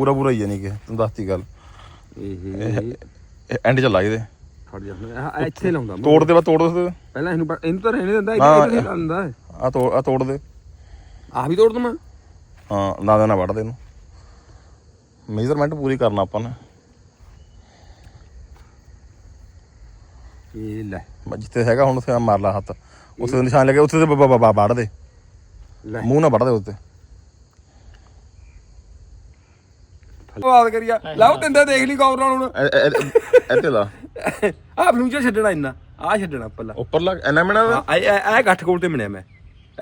ਪੂਰਾ ਪੂਰਾ ਹੀ ਹੈ ਨਹੀਂ ਕਿ ਤੈਨੂੰ ਦੱਸਤੀ ਗੱਲ। ਇਹ ਐਂਡ ਚ ਲਾਈ ਦੇ ਖੜ ਜਾ। ਹੁਣ ਇੱਥੇ ਲਾਉਂਦਾ। ਤੋੜ ਦੇ ਬਾ ਤੋੜ ਦੇ। ਪਹਿਲਾਂ ਇਹਨੂੰ ਇਹਨੂੰ ਤਾਂ ਰਹਿਣੇ ਦਿੰਦਾ ਇੱਥੇ ਲਾਉਂਦਾ। ਆ ਤੋੜ ਆ ਤੋੜ ਦੇ। ਆਹ ਵੀ ਤੋੜ ਦਵਾਂ ਹਾਂ ਨਾ ਨਾ ਵੱਢ ਦੇ ਇਹਨੂੰ। ਮੇਜ਼ਰਮੈਂਟ ਪੂਰੀ ਕਰਨਾ ਆਪਾਂ ਨੇ। ਇਹ ਲੈ। ਜਿੱਥੇ ਹੈਗਾ ਹੁਣ ਉੱਥੇ ਮਾਰ ਲਾ ਹੱਥ। ਉੱਥੇ ਤੇ ਨਿਸ਼ਾਨ ਲੱਗੇ ਉੱਥੇ ਤੇ ਬ- ਬ- ਬ- ਵੱਢ ਦੇ। ਲੈ। ਮੂੰਹ ਨਾ ਵੱਢ ਦੇ ਉੱਤੇ। ਬਾਤ ਕਰੀਆ। ਲਾਓ ਤਿੰਦਾ ਦੇਖ ਲਈ ਗੌਰ ਨਾਲ ਹੁਣ। ਐ- ਐ- ਐ- ਇੱਥੇ ਲਾ। ਆਹ ਫਲੂਜਾ ਛੱਡਣਾ ਇੰਨਾ ਆਹ ਛੱਡਣਾ ਪੱਲਾ ਉੱਪਰ ਲਾ ਐਨਾ ਮਿੰਟ ਦਾ ਆ ਇਹ ਇਹ ਗੱਠ ਕੋਲ ਤੇ ਬਣਿਆ ਮੈਂ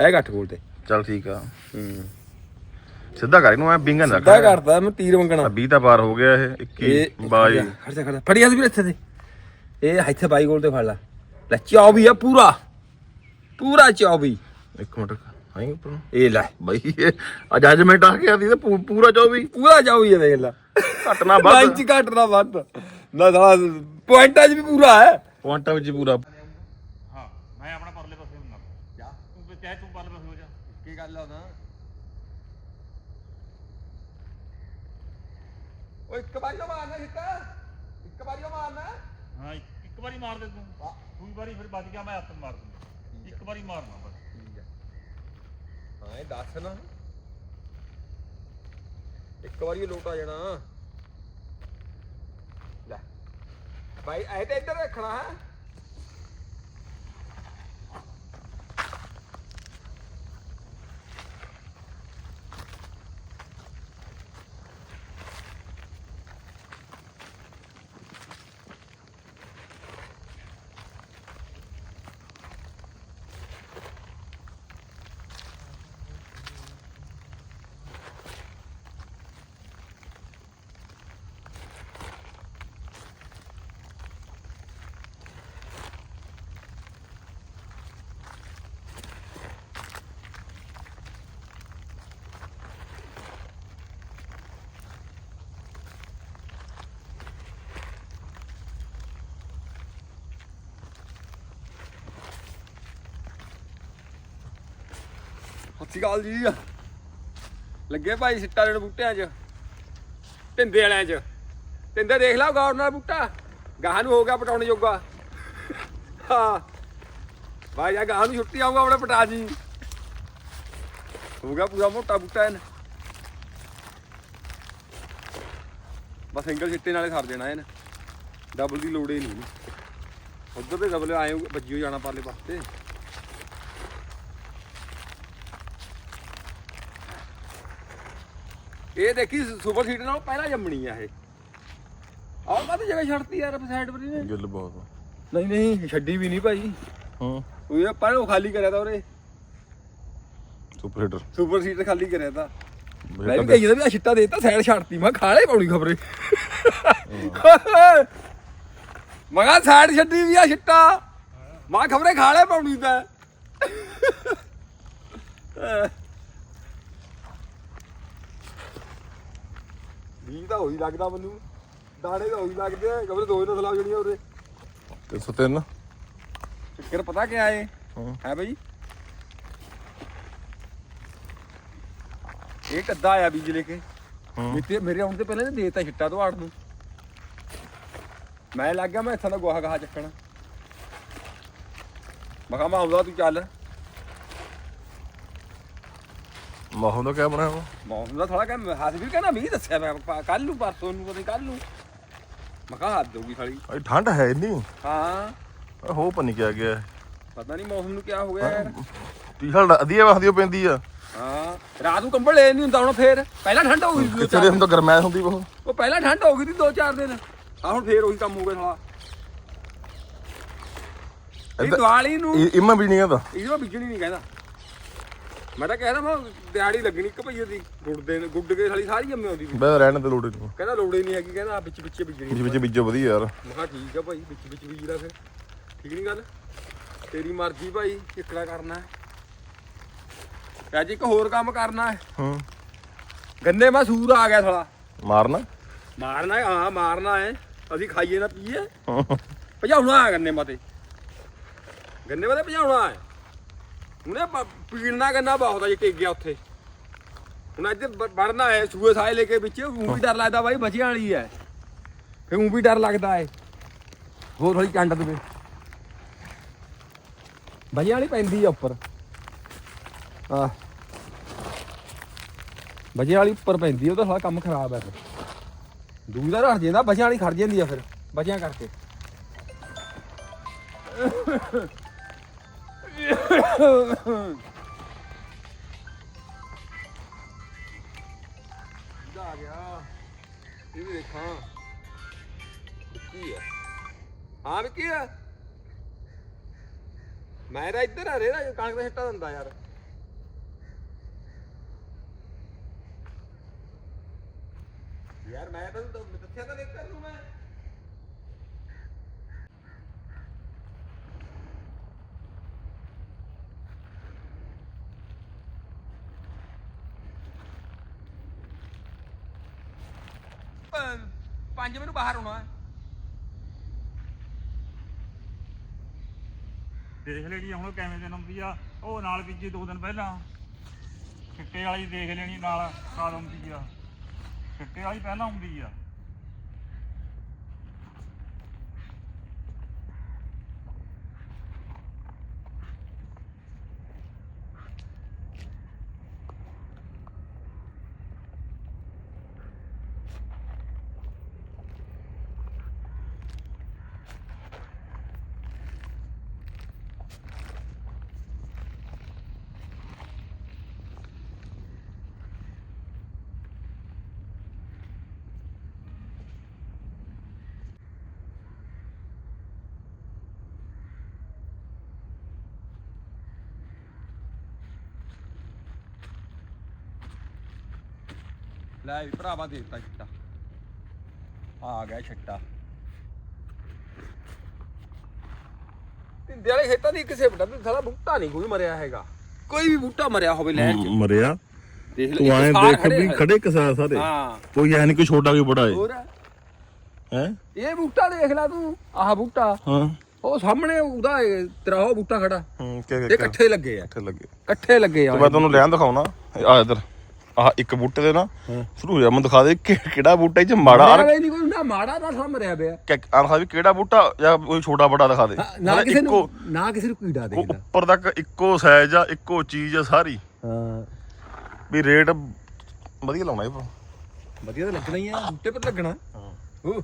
ਇਹ ਗੱਠ ਕੋਲ ਤੇ। ਚੱਲ ਠੀਕ ਆ। ਹੂੰ। ਸਿੱਧਾ ਕਰ ਇਹਨੂੰ ਐ ਬਿੰਗਨ ਰੱਖ ਸਿੱਧਾ ਕਰਦਾ ਮੈਂ ਤੀਰ ਮੰਗਣਾ। 20 ਤਾਂ ਪਾਰ ਹੋ ਗਿਆ ਇਹ 21 22 ਖੜ ਜਾ ਖੜ ਜਾ ਫੜਿਆ ਸੀ ਵੀ ਇੱਥੇ ਤੇ। ਇਹ ਇੱਥੇ ਬਾਈ ਕੋਲ ਤੇ ਫੜ ਲਾ। ਲੈ 24 ਆ ਪੂਰਾ। ਪੂਰਾ 24 ਇੱਕ ਮਿੰਟ। ਆਈ ਉੱਪਰ। ਨੂੰ। ਇਹ ਲੈ ਬਈ ਆ ਜੱਜਮੈਂਟ ਆ ਗਿਆ ਦੀ ਤੇ ਪੂ- ਪੂਰਾ 24 ਪੂਰਾ 24 ਹੈ ਦੇਖ ਲੈ। ਘੱਟ ਨਾ ਵੱਧ। ਪੰਜ ਘੱਟ ਨਾ ਵੱਧ। ਨਾ ਸਾਲਾ ਪੁਆਇੰਟਾਂ 'ਚ ਵੀ ਪੂਰਾ ਹੈ। ਪੁਆਇੰਟਾਂ ਵਿੱਚ ਪੂਰਾ। ਹਾਂ ਮੈਂ ਆਪਣਾ ਪਰਲੇ ਪਾਸੇ ਹੁੰਦਾ। ਜਾ। ਤੂੰ ਚਾਹੇ ਤੂੰ ਪਰਲੇ ਪਾਸੇ ਹੋ ਜਾ। ਕੀ ਗੱਲ ਆ ਉਹਦਾ? ਓਏ ਇੱਕ ਵਾਰੀ ਉਹ ਮਾਰਨਾ ਹਿੱਟਾ। ਇੱਕ ਵਾਰੀ ਉਹ ਮਾਰਨਾ। ਹਾਂ ਇੱਕ ਇੱਕ ਵਾਰੀ ਮਾਰ ਦੇ ਤੂੰ। ਦੂਜੀ ਵਾਰੀ ਫਿਰ ਬਚ ਗਿਆ ਮੈਂ ਹੱਥ ਮਾਰ ਦੂੰਗਾ। ਇੱਕ ਵਾਰੀ ਮਾਰਨਾ ਬਸ। ਹਾਂ, ਇਹ ਦੱਸ ਨਾ। ਇੱਕ ਵਾਰੀ ਉਹ ਲੋਟ ਆ ਜਾਣਾ। ਲੈ। ਭਾਈ ਐ ਤੇ ਇੱਧਰ ਰੱਖਣਾ ਹੈ। ਸ਼੍ਰੀ ਅਕਾਲ ਜੀ। ਲੱਗੇ ਭਾਈ ਸਿੱਟਾ ਜਿਹੜੇ ਬੂਟਿਆਂ 'ਚ ਢਿੰਦੇ ਵਾਲਿਆਂ 'ਚ। ਢਿੰਦੇ ਦੇਖ ਲਓ ਗੌਰ ਨਾਲ ਬੂਟਾ। ਗਾਹਾਂ ਨੂੰ ਹੋ ਗਿਆ ਪਟਾਉਣ ਜੋਗਾ। ਹਾਂ। ਭਾਈ ਆ ਗਾਹਾਂ ਨੂੰ ਛੁੱਟੀ ਆਊਗਾ ਆਪਣੇ ਪਟਾ ਜੀ ਹੋ ਗਿਆ ਪੂਰਾ ਮੋਟਾ ਬੂਟਾ ਇਹਨ। ਬਸ ਸਿੰਗਲ ਸਿੱਟੇ ਨਾਲੇ ਸਰ ਦੇਣਾ ਇਹਨ। ਡਬਲ ਦੀ ਲੋੜ ਹੀ ਨਹੀਂ। ਉਧਰ ਦੇ ਡਬਲ ਆਏ ਵੱਜੀਓ ਜਾਣਾ ਪਰਲੇ ਪਾਸੇ। ਇਹ ਦੇਖੀ ਸੁਪਰ ਸੀਟ ਨਾਲ ਪਹਿਲਾਂ ਜੰਮਣੀ ਆ ਇਹ। ਆਹ ਕਾਹਦੀ ਜਗ੍ਹਾ ਛੱਡਤੀ ਯਾਰ ਸਾਈਡ ਪਰ ਇਹਨੇ। ਗਿੱਲ ਬਹੁਤ ਨਹੀਂ ਨਹੀਂ ਛੱਡੀ ਵੀ ਨਹੀਂ ਭਾਈ। ਹੂੰ। ਉਹ ਇਹ ਉਹ ਖਾਲੀ ਕਰਿਆ ਤਾ ਉਹਨੇ ਸੁਪਰ ਹੀਟਰ ਸੁਪਰ ਸੀਟ ਖਾਲੀ ਕਰਿਆ ਤਾ। ਮੈਂ ਵੀ ਕਹੀ ਜਾਂਦਾ ਵੀ ਆ ਛਿੱਟਾ ਦੇਤਾ ਸਾਈਡ ਛੱਡਤੀ। ਮੈਂ ਖਾਲੇ ਪਾਉਣੀ ਖਬਰੇ। ਮੈਂ ਕਿਹਾ ਸਾਈਡ ਛੱਡੀ ਵੀ ਆ ਛਿੱਟਾ। ਮੈਂ ਖਬਰੇ ਖਾਲੇ ਪਾਉਣੀ ਤਾਂ। ਵੀ ਤਾਂ ਹੋਈ ਲੱਗਦਾ ਮੈਨੂੰ। ਦਾਣੇ ਤਾਂ ਹੋਈ ਲੱਗਦੇ ਆ ਖਬਰੇ ਦੋ ਹੀ ਨਸਲਾਂ ਜਿਹੜੀਆਂ ਉਰੇ। 303 ਚੱਕਰ ਪਤਾ ਕਿਆ ਏ? ਹਾਂ। ਹੈ ਬਈ। ਇਹ ਕੱਦਾ ਆਇਆ ਬੀਜ ਲੈ ਕੇ। ਹਾਂ। ਮਿੱਤੇ ਮੇਰੇ ਆਉਣ ਤੋਂ ਪਹਿਲਾਂ ਨੇ ਦੇਤਾ ਛਿੱਟਾ ਦਵਾੜ ਨੂੰ। ਮੈਂ ਲੱਗ ਗਿਆ ਮੈਂ ਇੱਥਾਂ ਦਾ ਗੋਹਾ ਗਾਹ ਚੱਕਣਾ। ਮੈਂ ਕਿਹਾ ਮੈਂ ਆਉਂਦਾ ਤੂੰ ਚੱਲ। ਮਾਹੌਲ ਦਾ ਕਿਆ ਬਣਿਆ ਵਾ? ਮੌਸਮ ਦਾ ਥੋੜਾ ਕੰਮ ਹੱਥ ਵੀ ਕਹਿੰਦਾ ਮੀਂਹ ਦੱਸਿਆ ਮੈਂ ਕੱਲ ਨੂੰ ਪਰਸੋਂ ਨੂੰ ਪਤਾ ਕੱਲ ਨੂੰ। ਮੈਂ ਕਿਹਾ ਹੱਦ ਹੋਊਗੀ ਸਾਲੀ। ਇਹ ਠੰਡ ਹੈ ਨਹੀਂ ਹਾਂ। ਹੋ ਪਨੀ ਕਿਆ ਗਿਆ। ਹੈ। ਪਤਾ ਨਹੀਂ ਮੌਸਮ ਨੂੰ ਕਿਆ ਹੋ ਗਿਆ ਯਾਰ। ਟੀ-ਸ਼ਰਟ ਅਧੀਆ ਵਖਦੀ ਪੈਂਦੀ ਆ। ਹਾਂ। ਰਾਤ ਨੂੰ ਕੰਬਲ ਲੈ ਨਹੀਂ ਹੁੰਦਾ ਹੁਣ ਫੇਰ। ਪਹਿਲਾਂ ਠੰਡ ਹੋ ਗਈ ਸੀ ਦੋ ਕਿੱਥੇ ਦੇ ਹੁਣ ਤਾਂ ਗਰਮੈਸ਼ ਹੁੰਦੀ ਬਹੁਤ ਉਹ ਪਹਿਲਾਂ ਠੰਡ ਹੋ ਗਈ ਸੀ ਦੋ ਚਾਰ ਦਿਨ। ਆ ਹੁਣ ਫੇਰ ਉਹੀ ਕੰਮ ਹੋ ਗਿਆ ਸਾਲਾ। ਇਹ ਦੀਵਾਲੀ ਨੂੰ ਇਹ ਇਮਾ ਵੀ ਨਹੀਂ ਕਹਿੰਦਾ ਇਹਨੂੰ ਬੀਜਣੀ ਨਹੀਂ ਕਹਿੰਦਾ। ਮੈਂ ਤਾਂ ਕਹਿੰਦਾ ਮੈਂ ਦਿਹਾੜੀ ਲੱਗਣੀ ਇੱਕ ਭਈਏ ਦੀ ਗੁੱਡ ਦੇ ਗੁੱਡ ਕੇ ਸਾਲੀ ਸਾਰੀ ਜੰਮੇ ਆਉਂਦੀ ਸੀ ਰਹਿਣ ਤੇ ਲੋੜ ਨਹੀਂ। ਕਹਿੰਦਾ ਲੋੜ ਹੀ ਨਹੀਂ ਹੈਗੀ ਕਹਿੰਦਾ ਆਹ ਵਿੱਚ ਵਿੱਚ ਬੀਜਣੀ। ਜੀ ਵਿੱਚ ਬੀਜੋ ਵਧੀਆ ਯਾਰ। ਮੈਂ ਕਿਹਾ ਠੀਕ ਆ ਭਾਈ ਵਿੱਚ ਵਿੱਚ ਬੀਜਦਾ ਫਿਰ। ਠੀਕ ਨਹੀਂ ਗੱਲ? ਤੇਰੀ ਮਰਜ਼ੀ ਭਾਈ ਕਿੱਕੜਾ ਕਰਨਾ ਹੈ। ਤੇ ਅੱਜ ਇੱਕ ਹੋਰ ਕੰਮ ਕਰਨਾ ਹੈ। ਹੂੰ। ਗੰਨੇ ਮਾ ਸੂਰ ਆ ਗਿਆ ਸਾਲਾ। ਮਾਰਨਾ? ਮਾਰਨਾ ਹੈ ਹਾਂ ਮਾਰਨਾ ਹੈ। ਅਸੀਂ ਖਾਈਏ ਨਾ ਪੀਏ। ਭਜਾਉਣਾ ਹੈ ਗੰਨੇ ਮਾਤੇ ਗੰਨੇ ਮਾਤੇ ਭਜਾਉਣਾ ਹੈ। ਉਹਨੇ ਪ- ਪੀੜਨਾ ਗੰਨਾ ਬਹੁਤ ਆ ਜੇ ਟਿਕ ਗਿਆ ਉੱਥੇ। ਹੁਣ ਅੱਜ ਵੜਨਾ ਹੈ ਸੂਏ ਸਾਏ ਲੈ ਕੇ ਵਿੱਚ ਉਹ ਵੀ ਡਰ ਲੱਗਦਾ ਬਾਈ ਬਚਿਆਂ ਵਾਲੀ ਹੈ। ਫੇ ਉਹ ਵੀ ਡਰ ਲੱਗਦਾ ਹੈ। ਹੋਰ ਥੋੜੀ ਚੰਡ ਦਵੇ। ਬਚਿਆਂ ਵਾਲੀ ਪੈਂਦੀ ਆ ਉੱਪਰ। ਆ ਬਚਿਆਂ ਵਾਲੀ ਉੱਪਰ ਪੈਂਦੀ ਆ, ਉਹਦਾ ਸਾਰਾ ਕੰਮ ਖਰਾਬ ਹੈ ਫਿਰ। ਦੂਜੀ ਦਾ ਰੱਖ ਜਾਂਦਾ ਬਚਿਆਂ ਵਾਲੀ ਖੜ ਜਾਂਦੀ ਆ ਫਿਰ ਬਚਿਆਂ ਕਰਕੇ। ਆ ਗਿਆ ਇਹ ਵੀ ਦੇਖਾਂ ਕੀ ਹੈ ਹਾਂ ਵੀ ਕੀ ਹੈ ਮੈਂ ਤਾਂ ਇੱਧਰ ਆ ਰਿਹਾ ਕਣਕ ਦਾ ਹਿੱਟਾ ਦਿੰਦਾ ਯਾਰ ਯਾਰ ਮੈਂ ਤਾਂ ਦੱਸਿਆ ਤਾਂ ਦੇਖ ਕਰ ਨੂੰ ਮੈਂ। ਪ- ਪੰਜ ਮੈਨੂੰ ਬਾਹਰ ਆਉਣਾ। ਹੈ ਦੇਖ ਲੈਣੀ ਹੁਣ ਕਿਵੇਂ ਦਿਨ ਆਉਂਦੀ ਆ। ਉਹ ਨਾਲ ਬੀਜੀ ਦੋ ਦਿਨ ਪਹਿਲਾਂ। ਚਿੱਟੇ ਵਾਲੀ ਦੇਖ ਲੈਣੀ ਨਾਲ ਕਾਲ ਆਉਂਦੀ ਆ। ਚਿੱਟੇ ਵਾਲੀ ਪਹਿਲਾਂ ਆਉਂਦੀ ਆ। ਲੈ ਵੀ ਭਰਾਵਾ ਦੇ ਦਿੱਤਾ ਛੱਟਾ ਆ ਗਿਆ ਛੱਟਾ ਤਿੰਦੇ ਵਾਲੇ ਖੇਤਾਂ ਦੀ ਕਿਸੇ ਵੱਡਾ ਤੇ ਸਾਲਾ ਬੂਟਾ ਨਹੀਂ ਕੋਈ ਮਰਿਆ ਹੈਗਾ। ਕੋਈ ਵੀ ਬੂਟਾ ਮਰਿਆ ਹੋਵੇ ਲੈਣ ਚ। ਮਰਿਆ। ਦੇਖ ਤੂੰ ਸਾਰ ਦੇਖ ਵੀ। ਖੜੇ ਕਿਸਾ ਸਾਰੇ। ਹਾਂ। ਕੋਈ ਐ ਨਹੀਂ ਕੋਈ ਛੋਟਾ ਕੋਈ ਬੜਾ ਹੈ ਹੋਰ? ਹੈ? ਇਹ ਬੂਟਾ ਦੇਖ ਲੈ ਤੂੰ ਆਹ ਬੂਟਾ। ਹਾਂ। ਉਹ ਸਾਹਮਣੇ ਉਹਦਾ ਇਹ ਤੇਰਾ ਉਹ ਬੂਟਾ ਖੜਾ। ਹੂੰ ਕਿ ਇਹ ਇਕੱਠੇ ਲੱਗੇ ਆ। ਇਕੱਠੇ ਲੱਗੇ। ਇਕੱਠੇ ਲੱਗੇ ਆ। ਮੈਂ ਤੁਹਾਨੂੰ ਲੈਣ ਦਿਖਾਉਣਾ। ਆ ਇਧਰ। ਆਹ ਇੱਕ ਬੂਟੇ ਦੇ ਨਾ ਸ਼ੁਰੂ ਹੋ ਜਾ ਮੈਨੂੰ ਦਿਖਾ ਦੇ ਕਿ ਕਿਹੜਾ ਬੂਟਾ ਇਹ ਚ ਮਾੜਾ ਹੋਇਆ ਨਹੀਂ ਕੋਈ ਨਾ ਮਾੜਾ ਨਾ ਸਾ ਮਰਿਆ ਪਿਆ। ਆਹ ਵੀ ਕਿਹੜਾ ਬੂਟਾ ਜਾਂ ਕੋਈ ਛੋਟਾ ਬੜਾ ਦਿਖਾ ਦੇ। ਹਾਂ, ਨਾ ਮਤਲਬ ਕਿਸੇ ਨੂੰ ਇੱਕੋ ਨਾ ਕਿਸੇ ਨੂੰ ਕੀੜਾ ਉਹ ਦੇਖਦਾ। ਉੱਪਰ ਤੱਕ ਇੱਕੋ ਸਾਈਜ਼ ਆ ਇੱਕੋ ਚੀਜ਼ ਆ ਸਾਰੀ। ਹਾਂ। ਵੀ ਰੇਟ ਵਧੀਆ ਲਾਉਣਾ ਇਹ ਵਧੀਆ ਤਾਂ ਲੱਗਣਾ ਹੀ ਆ ਬੂਟੇ ਪਰ ਲੱਗਣਾ। ਉਹ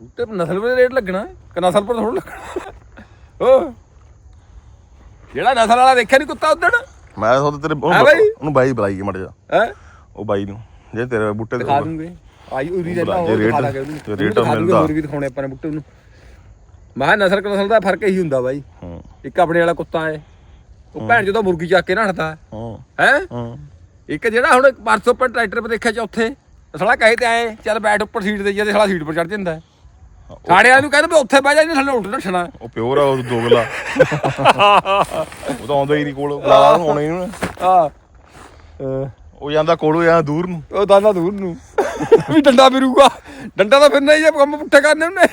ਬੂਟੇ ਪਰ ਨਸਲ ਪਰ ਰੇਟ ਲੱਗਣਾ ਕਿ ਨਸਲ ਪਰ ਥੋੜਾ ਲੱਗਣਾ। ਉਹ ਜਿਹੜਾ ਨਸਲ ਵਾਲਾ ਦੇਖਿਆ ਨਹੀਂ ਕੁੱਤਾ ਉਦਣ? ਮੈਂ ਸੋਚ ਤੇਰੇ ਹਾਂ ਬਾਈ। ਉਹਨੂੰ ਬਾਈ ਬੁਲਾਈ ਮੜ ਜਾ ਹੈ? ਉਹ ਬਾਈ ਨੂੰ। ਜੇ ਤੇਰੇ ਬੂਟੇ ਦਿਖਾ ਦੂੰਗੇ। ਆਈ ਉਰੀ ਉਹ ਰਹਿਣਾ ਜੇ ਹੋਰ ਦਿਖਾ ਦਾਂਗੇ ਉਹਨੂੰ ਜੇ ਉਹਨੂੰ ਰੇਟ ਦਿਖਾ ਦੂੰਗੇ, ਮਿਲਦਾ। ਹੋਰ ਵੀ ਦਿਖਾਉਣੇ ਆਪਾਂ ਨੇ ਬੂਟੇ ਨੂੰ ਮਹਾ ਨਸਲ ਕ ਨਸਲ ਦਾ ਫ਼ਰਕ ਇਹੀ ਹੁੰਦਾ ਬਾਈ। ਹੂੰ। ਇੱਕ ਆਪਣੇ ਵਾਲਾ ਕੁੱਤਾ ਹੈ। ਉਹ ਭੈਣ ਜਦੋਂ ਮੁਰਗੀ ਚੱਕ ਕੇ ਨੱਠਦਾ ਹੂੰ। ਹੈ? ਹੂੰ। ਇੱਕ ਜਿਹੜਾ ਹੁਣ ਪਰਸੋਂ ਪਰ ਟਰੈਕਟਰ 'ਤੇ ਦੇਖਿਆ ਚੌਥੇ ਸਾਲਾ ਕਹੇ ਤੇ ਆਏ ਚੱਲ ਬੈਠ ਉੱਪਰ ਸੀਟ ਤੇ ਜਦੇ ਸਾਲਾ ਸੀਟ ਪਰ ਚੜ ਜਾਂਦਾ। ਸਾੜਿਆਂ ਨੂੰ ਕਹਿੰਦੇ ਵੀ ਉੱਥੇ ਬਹਿ ਜਾ ਇਹਨੇ ਥੱਲੇ ਉੱਠ ਨੱਠਣਾ। ਉਹ ਪਿਓਰ ਆ ਉਹ ਦੋਗਲਾ। ਉਹ ਤਾਂ ਆਉਂਦਾ ਹੀ ਨਹੀਂ ਕੋਲ ਬੁਲਾ ਲਾ ਹੋਣਾ ਨਹੀਂ ਆ ਉਹ ਜਾਂਦਾ ਕੋਲੋਂ ਜਾਂ ਦੂਰ ਨੂੰ। ਉਹ ਦਾਦਾ ਦੂਰ ਨੂੰ। ਵੀ ਡੰਡਾ ਫਿਰੂਗਾ। ਡੰਡਾ ਤਾਂ ਫਿਰਨਾ ਹੀ ਆ ਕੰਮ ਪੁੱਠੇ ਕਰਨੇ ਉਹਨੇ।